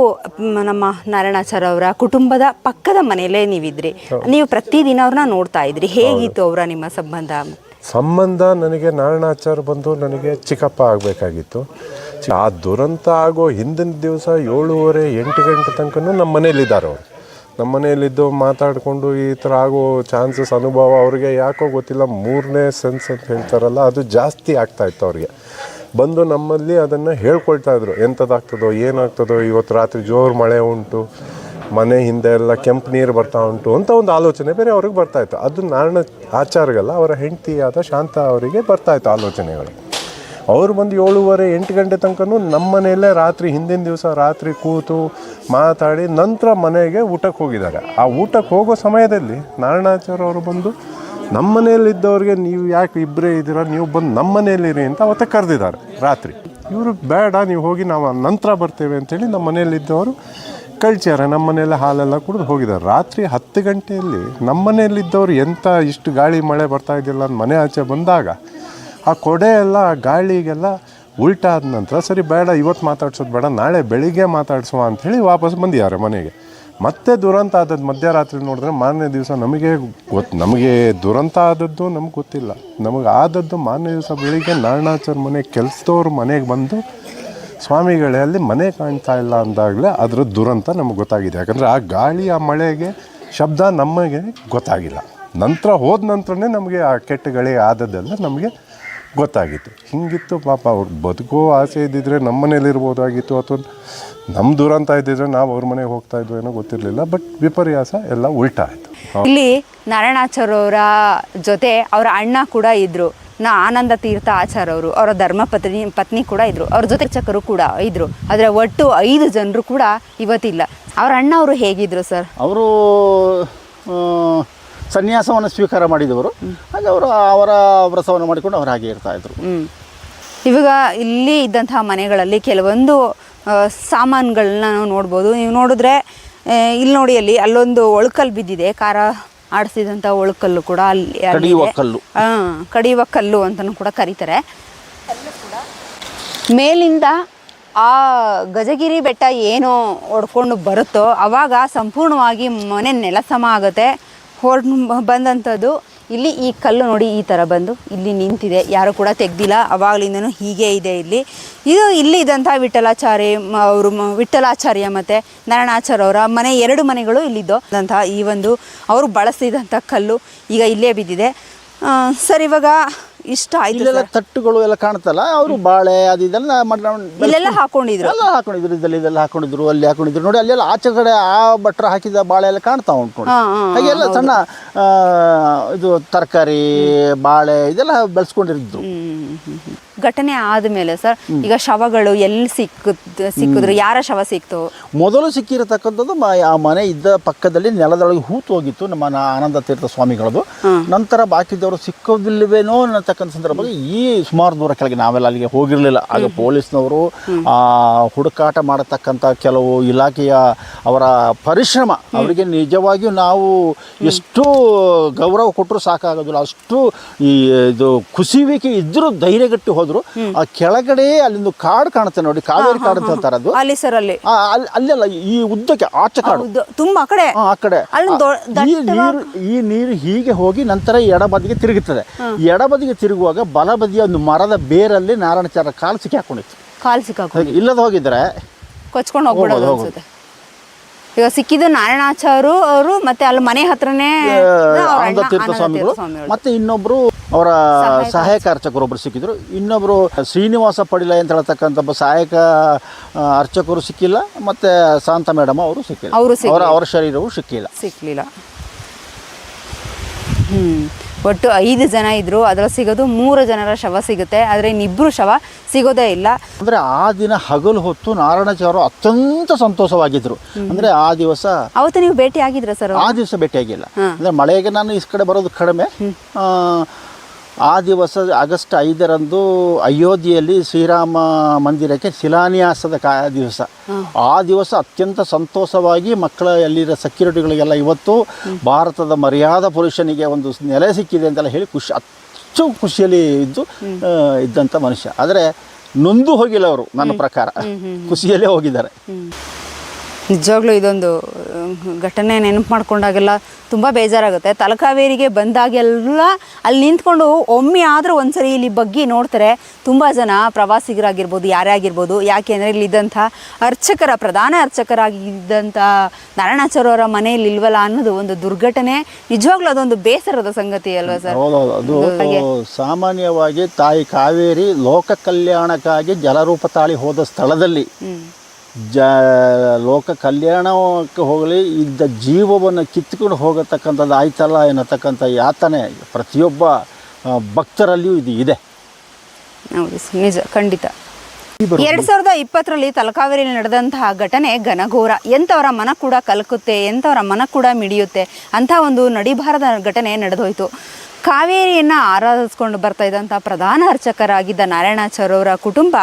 ನಮ್ಮ ನಾರಾಯಣಾಚಾರ್ಯ ಅವರ ಕುಟುಂಬದ ಪಕ್ಕದ ಮನೆಯಲ್ಲೇ ನೀವಿದ್ರಿ. ನೀವು ಪ್ರತಿದಿನ ಅವ್ರನ್ನ ನೋಡ್ತಾ ಇದ್ರಿ. ಹೇಗಿತ್ತು ಅವರ ನಿಮ್ಮ ಸಂಬಂಧ? ಸಂಬಂಧ ನನಗೆ ನಾರಾಯಣಾಚಾರ್ಯ ಬಂದು ನನಗೆ ಚಿಕ್ಕಪ್ಪ ಆಗಬೇಕಾಗಿತ್ತು. ಆ ದುರಂತ ಆಗೋ ಹಿಂದಿನ ದಿವಸ ಏಳುವರೆ ಎಂಟು ಗಂಟೆ ತನಕನೂ ನಮ್ಮ ಮನೇಲಿದ್ದಾರೆ ಅವರು. ನಮ್ಮ ಮನೆಯಲ್ಲಿದ್ದು ಮಾತಾಡಿಕೊಂಡು ಈ ಥರ ಆಗೋ ಚಾನ್ಸಸ್ ಅನುಭವ ಅವ್ರಿಗೆ ಯಾಕೋ ಗೊತ್ತಿಲ್ಲ. ಮೂರನೇ ಸೆನ್ಸ್ ಅಂತ ಹೇಳ್ತಾರಲ್ಲ ಅದು ಜಾಸ್ತಿ ಆಗ್ತಾಯಿತ್ತು ಅವ್ರಿಗೆ. ಬಂದು ನಮ್ಮಲ್ಲಿ ಅದನ್ನು ಹೇಳ್ಕೊಳ್ತಾ ಇದ್ರು. ಎಂಥದ್ದಾಗ್ತದೋ ಏನಾಗ್ತದೋ, ಇವತ್ತು ರಾತ್ರಿ ಜೋರು ಮಳೆ ಉಂಟು, ಮನೆ ಹಿಂದೆ ಎಲ್ಲ ಕೆಂಪು ನೀರು ಬರ್ತಾ ಉಂಟು ಅಂತ ಒಂದು ಆಲೋಚನೆ ಬೇರೆ ಅವ್ರಿಗೆ ಬರ್ತಾ ಇತ್ತು. ಅದು ನಾರಾಯಣ ಆಚಾರಗಲ್ಲ ಅವರ ಹೆಂಡತಿಯಾದ ಶಾಂತ ಅವರಿಗೆ ಬರ್ತಾ ಇತ್ತು ಆಲೋಚನೆಗಳು. ಅವರು ಬಂದು ಏಳುವರೆ, ಎಂಟು ಗಂಟೆ ತನಕನೂ ನಮ್ಮ ಮನೆಯಲ್ಲೇ ರಾತ್ರಿ, ಹಿಂದಿನ ದಿವಸ ರಾತ್ರಿ ಕೂತು ಮಾತಾಡಿ ನಂತರ ಮನೆಗೆ ಊಟಕ್ಕೆ ಹೋಗಿದ್ದಾರೆ. ಆ ಊಟಕ್ಕೆ ಹೋಗೋ ಸಮಯದಲ್ಲಿ ನಾರಾಯಣಾಚಾರ್ಯ ಅವರು ಬಂದು ನಮ್ಮ ಮನೆಯಲ್ಲಿದ್ದವ್ರಿಗೆ ನೀವು ಯಾಕೆ ಇಬ್ಬರೇ ಇದ್ದೀರ? ನೀವು ಬಂದು ನಮ್ಮ ಮನೆಯಲ್ಲಿರಿ ಅಂತ ಅವತ್ತೆ ಕರೆದಿದ್ದಾರೆ ರಾತ್ರಿ. ಇವರು ಬೇಡ, ನೀವು ಹೋಗಿ ನಾವು ನಂತರ ಬರ್ತೇವೆ ಅಂಥೇಳಿ ನಮ್ಮ ಮನೆಯಲ್ಲಿದ್ದವರು ಕಳ್ಸ್ಯಾರ ನಮ್ಮ ಮನೆಯಲ್ಲೇ ಹಾಲೆಲ್ಲ ಕುಡಿದು ಹೋಗಿದ್ದಾರೆ. ರಾತ್ರಿ ಹತ್ತು ಗಂಟೆಯಲ್ಲಿ ನಮ್ಮ ಮನೆಯಲ್ಲಿದ್ದವ್ರು ಎಂಥ ಇಷ್ಟು ಗಾಳಿ ಮಳೆ ಬರ್ತಾ ಇದೆಯಲ್ಲ ಅಂತ ಮನೆ ಆಚೆ ಬಂದಾಗ ಆ ಕೊಡೆ ಎಲ್ಲ ಆ ಗಾಳಿಗೆಲ್ಲ ಉಲ್ಟಾದ ನಂತರ ಸರಿ ಬೇಡ, ಇವತ್ತು ಮಾತಾಡ್ಸೋದು ಬೇಡ, ನಾಳೆ ಬೆಳಿಗ್ಗೆ ಮಾತಾಡಿಸುವ ಅಂಥೇಳಿ ವಾಪಸ್ ಬಂದಿದ್ದಾರೆ ಮನೆಗೆ. ಮತ್ತೆ ದುರಂತ ಆದದ್ದು, ಮಧ್ಯರಾತ್ರಿ ನೋಡಿದ್ರೆ ಮಾರನೇ ದಿವಸ ನಮಗೆ ಗೊತ್ತು ನಮಗೆ ದುರಂತ ಆದದ್ದು ನಮ್ಗೆ ಗೊತ್ತಿಲ್ಲ. ನಮಗೆ ಆದದ್ದು ಮಾರನೇ ದಿವಸ ಬೆಳಿಗ್ಗೆ ನಾರಾಯಣಾಚಾರ್ಯ ಮನೆ ಕೆಲಸದವ್ರ ಮನೆಗೆ ಬಂದು, ಸ್ವಾಮಿಗಳೇ ಅಲ್ಲಿ ಮನೆ ಕಾಣ್ತಾ ಇಲ್ಲ ಅಂದಾಗಲೇ ಅದರ ದುರಂತ ನಮಗೆ ಗೊತ್ತಾಗಿದೆ. ಯಾಕಂದರೆ ಆ ಗಾಳಿ ಆ ಮಳೆಗೆ ಶಬ್ದ ನಮಗೆ ಗೊತ್ತಾಗಿಲ್ಲ. ನಂತರ ಹೋದ ನಂತರನೇ ನಮಗೆ ಆ ಕೆಟ್ಟ ಗಾಳಿ ಆದದ್ದೆಲ್ಲ ನಮಗೆ ಗೊತ್ತಾಗಿತ್ತು. ಹಿಂಗಿತ್ತು ಪಾಪ ಅವ್ರು ಬದುಕೋ ಆಸೆ ಇದ್ದಿದ್ರೆ ನಮ್ಮ ಮನೇಲಿ ಇರ್ಬೋದಾಗಿತ್ತು ಅಥವಾ ನಮ್ಮ ದುರಂತ ಇದ್ದಿದ್ರೆ ನಾವು ಅವ್ರ ಮನೆಗೆ ಹೋಗ್ತಾ ಇದ್ವಿ ಏನೋ ಗೊತ್ತಿರಲಿಲ್ಲ ಬಟ್ ವಿಪರ್ಯಾಸ ಎಲ್ಲ ಉಲ್ಟಾ ಆಯಿತು. ಇಲ್ಲಿ ನಾರಾಯಣಾಚಾರ್ಯವರ ಜೊತೆ ಅವರ ಅಣ್ಣ ಕೂಡ ಇದ್ದರು ನಾ ಆನಂದ ತೀರ್ಥ ಆಚಾರ್ಯವರು ಅವರ ಧರ್ಮ ಪತ್ನಿ ಪತ್ನಿ ಕೂಡ ಇದ್ದರು ಅವ್ರ ಜೊತೆ ಚಕರು ಕೂಡ ಇದ್ದರು ಆದರೆ ಒಟ್ಟು ಐದು ಜನರು ಕೂಡ ಇವತ್ತಿಲ್ಲ. ಅವರ ಅಣ್ಣ ಅವರು ಹೇಗಿದ್ರು ಸರ್? ಅವರು ಸನ್ಯಾಸವನ್ನು ಸ್ವೀಕಾರ ಮಾಡಿದವರು. ಹಾಗೆ ಅವರು ಅವರ ವ್ರತವನ್ನು ಮಾಡಿಕೊಂಡು ಅವರು ಹಾಗೆ ಇರ್ತಾ ಇದ್ರು. ಇವಾಗ ಇಲ್ಲಿ ಇದ್ದಂತಹ ಮನೆಗಳಲ್ಲಿ ಕೆಲವೊಂದು ಸಾಮಾನುಗಳನ್ನ ನಾವು ನೋಡ್ಬೋದು. ನೀವು ನೋಡಿದ್ರೆ ಇಲ್ಲಿ ನೋಡಿ ಅಲ್ಲಿ ಅಲ್ಲೊಂದು ಒಳಕಲ್ಲು ಬಿದ್ದಿದೆ. ಖಾರ ಆಡಿಸಿದಂಥ ಒಳಕಲ್ಲು ಕೂಡ ಅಲ್ಲಿ ಕಡಿಯುವ ಕಲ್ಲು. ಹಾಂ ಕಡಿಯುವ ಕಲ್ಲು ಅಂತಲೂ ಕೂಡ ಕರೀತಾರೆ. ಮೇಲಿಂದ ಆ ಗಜಗಿರಿ ಬೆಟ್ಟ ಏನು ಹೊಡ್ಕೊಂಡು ಬರುತ್ತೋ ಅವಾಗ ಸಂಪೂರ್ಣವಾಗಿ ಮನೆ ನೆಲಸಮ ಆಗುತ್ತೆ. ಹೊಡ್ ಬಂದಂಥದ್ದು. ಇಲ್ಲಿ ಈ ಕಲ್ಲು ನೋಡಿ ಈ ಥರ ಬಂದು ಇಲ್ಲಿ ನಿಂತಿದೆ. ಯಾರು ಕೂಡ ತೆಗ್ದಿಲ್ಲ. ಅವಾಗಲಿಂದನೂ ಹೀಗೆ ಇದೆ ಇಲ್ಲಿ. ಇದು ಇಲ್ಲಿ ಇದ್ದಂಥ ವಿಠಲಾಚಾರ್ಯ ಅವರು ವಿಠಲಾಚಾರ್ಯ ಮತ್ತು ನಾರಾಯಣಾಚಾರ್ಯ ಅವರ ಮನೆ, ಎರಡು ಮನೆಗಳು ಇಲ್ಲಿದ್ದು. ಅಂತಹ ಈ ಒಂದು, ಅವರು ಬಳಸಿದಂಥ ಕಲ್ಲು ಈಗ ಇಲ್ಲೇ ಬಿದ್ದಿದೆ. ಸರ್ ಇವಾಗ ಇಷ್ಟ ಆಯ್ತು ಇಲ್ಲೆಲ್ಲ ತಟ್ಟುಗಳು ಎಲ್ಲ ಕಾಣ್ತಲ್ಲ? ಅವರು ಬಾಳೆ ಅದು ಇದೆಲ್ಲ ಮಾಡ್ಕೊಂಡು ಇಲ್ಲೆಲ್ಲ ಹಾಕೊಂಡಿದ್ರು. ಎಲ್ಲ ಹಾಕೊಂಡಿದ್ರು ಇದೆಲ್ಲ ಇದೆಲ್ಲ ಹಾಕೊಂಡಿದ್ರು ಅಲ್ಲಿ ಹಾಕೊಂಡಿದ್ರು. ನೋಡಿ ಅಲ್ಲೆಲ್ಲ ಆಚೆ ಕಡೆ ಆ ಭಟ್ರ ಹಾಕಿದ ಬಾಳೆ ಎಲ್ಲ ಕಾಣ್ತಾ ಉಂಟು ಹಾಗೆಲ್ಲ ಹಾ, ಹಾ, ಹಾಗೆ ಎಲ್ಲ ಸಣ್ಣ ಆ, ಇದು ತರಕಾರಿ ಬಾಳೆ ಇದೆಲ್ಲ ಬೆಳೆಸ್ಕೊಂಡಿರಿದ್ರು ಹ್ಮ್, ಹ್ಮ್, ಹ್ಮ್. ಘಟನೆ ಆದಮೇಲೆ ಸರ್ ಈಗ ಶವಗಳು ಎಲ್ಲಿ ಸಿಕ್ಕ ಸಿಕ್ಕಿದ್ರು ಯಾರ ಶವ ಸಿಕ್ತು? ಮೊದಲು ಸಿಕ್ಕಿರತಕ್ಕಂಥದ್ದು ಆ ಮನೆ ಇದ್ದ ಪಕ್ಕದಲ್ಲಿ ನೆಲದೊಳಗೆ ಹೂತು ಹೋಗಿತ್ತು ನಮ್ಮ ಆನಂದ ತೀರ್ಥ ಸ್ವಾಮಿಗಳದು. ನಂತರ ಬಾಕಿದವರು ಸಿಕ್ಕೋದಿಲ್ಲವೇನೋ ಅನ್ನತಕ್ಕಂಥ ಸಂದರ್ಭದಲ್ಲಿ ಈ ಸುಮಾರು ದೂರ ಕೆಳಗೆ ನಾವೆಲ್ಲ ಅಲ್ಲಿಗೆ ಹೋಗಿರಲಿಲ್ಲ. ಆಗ ಪೊಲೀಸ್ನವರು ಆ ಹುಡುಕಾಟ ಮಾಡತಕ್ಕಂಥ ಕೆಲವು ಇಲಾಖೆಯ ಅವರ ಪರಿಶ್ರಮ ಅವರಿಗೆ ನಿಜವಾಗಿಯೂ ನಾವು ಎಷ್ಟು ಗೌರವ ಕೊಟ್ಟರು ಸಾಕಾಗೋದಿಲ್ಲ. ಅಷ್ಟು ಈ ಇದು ಕುಸಿಯುವಿಕೆ ಇದ್ದರೂ ಧೈರ್ಯಗಟ್ಟಿ ಹೋದ್ರು ಆ ಕೆಳಗಡೆ ಅಲ್ಲಿಂದು ಕಾಡು ಕಾಣುತ್ತೆ ನೋಡಿ ಕಾವೇರಿ ಕಾಡು ಅಂತ ಹೇಳ್ತಾರೆ ಅದು. ಅಲ್ಲಿ ಸರ್ ಅಲ್ಲಿ. ಆ, ಅಲ್ಲಿ ಅಲ್ಲೆಲ್ಲ ಈ ಉದ್ದಕ್ಕೆ ಆಚೆ ಕಾಡು. ಹೌದು ತುಂಬಾ ಆ ಕಡೆ. ಆ, ಕಡೆ. ಅಲ್ಲಿ ದೊ- ಈ ನೀರು ಈ ನೀರು ಹೀಗೆ ಹೋಗಿ ನಂತರ ಎಡಬದಿಗೆ ತಿರುಗುತ್ತದೆ. ಎಡಬದಿಗೆ ತಿರುಗುವಾಗ ಬಲಬದಿಯ ಒಂದು ಮರದ ಬೇರಲ್ಲಿ ನಾರಾಯಣಚಾರ ಕಾಲು ಸಿಕ್ಕಿ ಹಾಕೊಂಡಿತ್ತು ಕಾಲ್ ಸಿಕ್ಕಾಕೊಂಡು ಹಾಗೆ ಇಲ್ಲದ ಹೋಗಿದ್ರೆ ಕೊಚ್ಕೊಂಡು ಹೋಗ್ಬಿಡೋದು ಹೋಗ್ಬೋದು, ಅನ್ಸುತ್ತೆ. ಈಗ ಸಿಕ್ಕಿದ್ದು ನಾರಾಯಣಾಚಾರ್ಯರು ಅವರು ಮತ್ತೆ ಅಲ್ಲಿ ಮನೆ ಹತ್ರನೇ ಆನಂದ ತೀರ್ಥ ಸ್ವಾಮಿಗಳು. ಮತ್ತೆ ಇನ್ನೊಬ್ರು ಅವರ ಸಹಾಯಕ. ಅರ್ಚಕರು ಒಬ್ರು ಸಿಕ್ಕಿದ್ರು. ಇನ್ನೊಬ್ರು ಶ್ರೀನಿವಾಸ ಪಡಿಲ ಅಂತ ಹೇಳ್ತಕ್ಕಂಥ ಒಬ್ಬ ಸಹಾಯಕ ಅರ್ಚಕರು ಸಿಕ್ಕಿಲ್ಲ. ಮತ್ತೆ ಶಾಂತ ಮೇಡಮ್ ಅವರು ಸಿಕ್ಕಿಲ್ಲ. ಅವರು. ಅವರ ಶರೀರವು ಸಿಕ್ಕಿಲ್ಲ. ಸಿಕ್ಕಲಿಲ್ಲ ಹ್ಮ್. ಒಟ್ಟು ಐದು ಜನ ಇದ್ರು. ಅದ್ರಲ್ಲಿ ಸಿಗೋದು ಮೂರು ಜನರ ಶವ ಸಿಗುತ್ತೆ. ಆದರೆ ಇನ್ನಿಬ್ರು ಶವ ಸಿಗೋದೇ ಇಲ್ಲ. ಅಂದ್ರೆ ಆ ದಿನ ಹಗಲು ಹೊತ್ತು ನಾರಾಯಣಾಚಾರ್ಯರು ಅತ್ಯಂತ ಸಂತೋಷವಾಗಿದ್ರು. ಅಂದ್ರೆ ಆ ದಿವಸ ಅವತ್ತು ನೀವು ಭೇಟಿ ಆಗಿದ್ರ ಸರ್ ಆ ದಿವಸ ಭೇಟಿಯಾಗಿಲ್ಲ. ಅಂದ್ರೆ ಮಳೆಗೆ ನಾನು ಈ ಕಡೆ ಬರೋದು ಕಡಿಮೆ. ಆ, ದಿವಸ ಆಗಸ್ಟ್ ಐದರಂದು ಅಯೋಧ್ಯೆಯಲ್ಲಿ ಶ್ರೀರಾಮ ಮಂದಿರಕ್ಕೆ ಶಿಲಾನ್ಯಾಸದ ಕಾ ದಿವಸ. ಆ ದಿವಸ ಅತ್ಯಂತ ಸಂತೋಷವಾಗಿ ಮಕ್ಕಳ ಎಲ್ಲಿರೋ ಸೆಕ್ಯೂರಿಟಿಗಳಿಗೆಲ್ಲ ಇವತ್ತು ಭಾರತದ ಮರ್ಯಾದ ಪುರುಷನಿಗೆ ಒಂದು ನೆಲೆ ಸಿಕ್ಕಿದೆ ಅಂತೆಲ್ಲ ಹೇಳಿ ಖುಷಿ ಅಚ್ಚು ಖುಷಿಯಲ್ಲಿ ಇದ್ದು ಇದ್ದಂಥ ಮನುಷ್ಯ. ಆದರೆ ನೊಂದು ಹೋಗಿಲ್ಲ ಅವರು ನನ್ನ ಪ್ರಕಾರ. ಖುಷಿಯಲ್ಲೇ ಹೋಗಿದ್ದಾರೆ. ನಿಜವಾಗ್ಲೂ ಇದೊಂದು ಘಟನೆ ನೆನಪು ಮಾಡ್ಕೊಂಡಾಗೆಲ್ಲ ತುಂಬ ಬೇಜಾರಾಗುತ್ತೆ. ತಲಕಾವೇರಿಗೆ ಬಂದಾಗೆಲ್ಲ ಅಲ್ಲಿ ನಿಂತ್ಕೊಂಡು ಒಮ್ಮೆ ಆದರೂ ಒಂದ್ಸರಿ ಇಲ್ಲಿ ಬಗ್ಗಿ ನೋಡ್ತಾರೆ. ತುಂಬ ಜನ ಪ್ರವಾಸಿಗರಾಗಿರ್ಬೋದು ಯಾರೇ ಆಗಿರ್ಬೋದು. ಯಾಕೆ ಅಂದರೆ ಇಲ್ಲಿದ್ದಂಥ ಅರ್ಚಕರ ಪ್ರಧಾನ ಅರ್ಚಕರಾಗಿದ್ದಂಥ ನಾರಾಯಣಾಚಾರ್ಯವರ ಮನೆಯಲ್ಲಿ ಇಲ್ವಲ್ಲ ಅನ್ನೋದು ಒಂದು ದುರ್ಘಟನೆ. ನಿಜವಾಗ್ಲೂ ಅದೊಂದು ಬೇಸರದ ಸಂಗತಿ ಅಲ್ವಾ ಸರ್? ಅದು ಸಾಮಾನ್ಯವಾಗಿ ತಾಯಿ ಕಾವೇರಿ ಲೋಕ ಕಲ್ಯಾಣಕ್ಕಾಗಿ ಜಲರೂಪ ತಾಳಿ ಹೋದ ಸ್ಥಳದಲ್ಲಿ ಜ ಲೋಕ ಕಲ್ಯಾಣಕ್ಕೆ ಹೋಗಲಿ ಇದ್ದ ಜೀವವನ್ನು ಕಿತ್ತುಕೊಂಡು ಹೋಗತಕ್ಕಂಥದ್ದು ಆಯ್ತಲ್ಲ ಎನ್ನತಕ್ಕಂಥ ಯಾತನೆ ಪ್ರತಿಯೊಬ್ಬ ಭಕ್ತರಲ್ಲಿಯೂ ಇದು ಇದೆ. ಹೌದು ಸರ್, ನಿಜ ಖಂಡಿತ. ಎರಡ್ ಸಾವಿರದ ಇಪ್ಪತ್ತರಲ್ಲಿ ತಲಕಾವೇರಿಯಲ್ಲಿ ನಡೆದಂತಹ ಘಟನೆ ಘನಘೋರ. ಎಂಥವರ ಮನ ಕೂಡ ಕಲಕುತ್ತೆ ಎಂಥವರ ಮನ ಕೂಡ ಮಿಡಿಯುತ್ತೆ ಅಂತ ಒಂದು ನಡಿಬಾರದ ಘಟನೆ ನಡೆದೋಯ್ತು. ಕಾವೇರಿಯನ್ನು ಆರಾಧಿಸ್ಕೊಂಡು ಬರ್ತಾ ಇದ್ದಂಥ ಪ್ರಧಾನ ಅರ್ಚಕರಾಗಿದ್ದ ನಾರಾಯಣಾಚಾರ್ಯ ಅವರ ಕುಟುಂಬ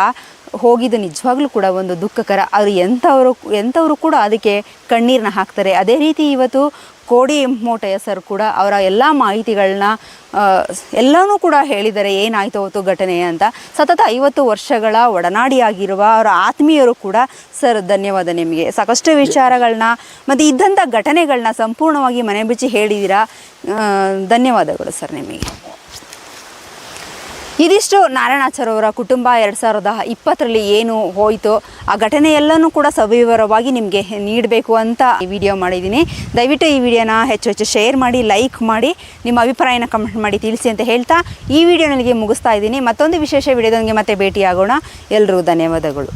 ಹೋಗಿದ್ದು ನಿಜವಾಗ್ಲೂ ಕೂಡ ಒಂದು ದುಃಖಕರ. ಅವರು ಎಂಥವರು ಎಂಥವರು ಕೂಡ ಅದಕ್ಕೆ ಕಣ್ಣೀರನ್ನ ಹಾಕ್ತಾರೆ. ಅದೇ ರೀತಿ ಇವತ್ತು ಕೋಡಿ ಮೋಟಯ್ಯ ಸರ್ ಕೂಡ ಅವರ ಎಲ್ಲ ಮಾಹಿತಿಗಳನ್ನ ಎಲ್ಲನೂ ಕೂಡ ಹೇಳಿದ್ದಾರೆ, ಏನಾಯಿತು ಅವತ್ತು ಘಟನೆ ಅಂತ. ಸತತ ಐವತ್ತು ವರ್ಷಗಳ ಒಡನಾಡಿಯಾಗಿರುವ ಅವರ ಆತ್ಮೀಯರು ಕೂಡ ಸರ್, ಧನ್ಯವಾದ ನಿಮಗೆ. ಸಾಕಷ್ಟು ವಿಚಾರಗಳನ್ನ ಮತ್ತು ಇದ್ದಂಥ ಘಟನೆಗಳನ್ನ ಸಂಪೂರ್ಣವಾಗಿ ಮನೆ ಬಿಚ್ಚಿ ಹೇಳಿದ್ದೀರಾ? ಧನ್ಯವಾದಗಳು ಸರ್ ನಿಮಗೆ. ಇದಿಷ್ಟು ನಾರಾಯಣಾಚಾರ್ ಅವರ ಕುಟುಂಬ ಎರಡು ಸಾವಿರದ ಇಪ್ಪತ್ತರಲ್ಲಿ ಏನು ಹೋಯಿತು ಆ ಘಟನೆ ಎಲ್ಲನೂ ಕೂಡ ಸವಿವರವಾಗಿ ನಿಮಗೆ ನೀಡಬೇಕು ಅಂತ ಈ ವಿಡಿಯೋ ಮಾಡಿದ್ದೀನಿ. ದಯವಿಟ್ಟು ಈ ವಿಡಿಯೋನ ಹೆಚ್ಚು ಹೆಚ್ಚು ಶೇರ್ ಮಾಡಿ, ಲೈಕ್ ಮಾಡಿ, ನಿಮ್ಮ ಅಭಿಪ್ರಾಯನ ಕಮೆಂಟ್ ಮಾಡಿ ತಿಳಿಸಿ ಅಂತ ಹೇಳ್ತಾ ಈ ವಿಡಿಯೋನಲ್ಲಿಗೆ ಮುಗಿಸ್ತಾ ಇದ್ದೀನಿ. ಮತ್ತೊಂದು ವಿಶೇಷ ವಿಡಿಯೋದೊಂದಿಗೆ ಮತ್ತೆ ಭೇಟಿಯಾಗೋಣ. ಎಲ್ಲರಿಗೂ ಧನ್ಯವಾದಗಳು.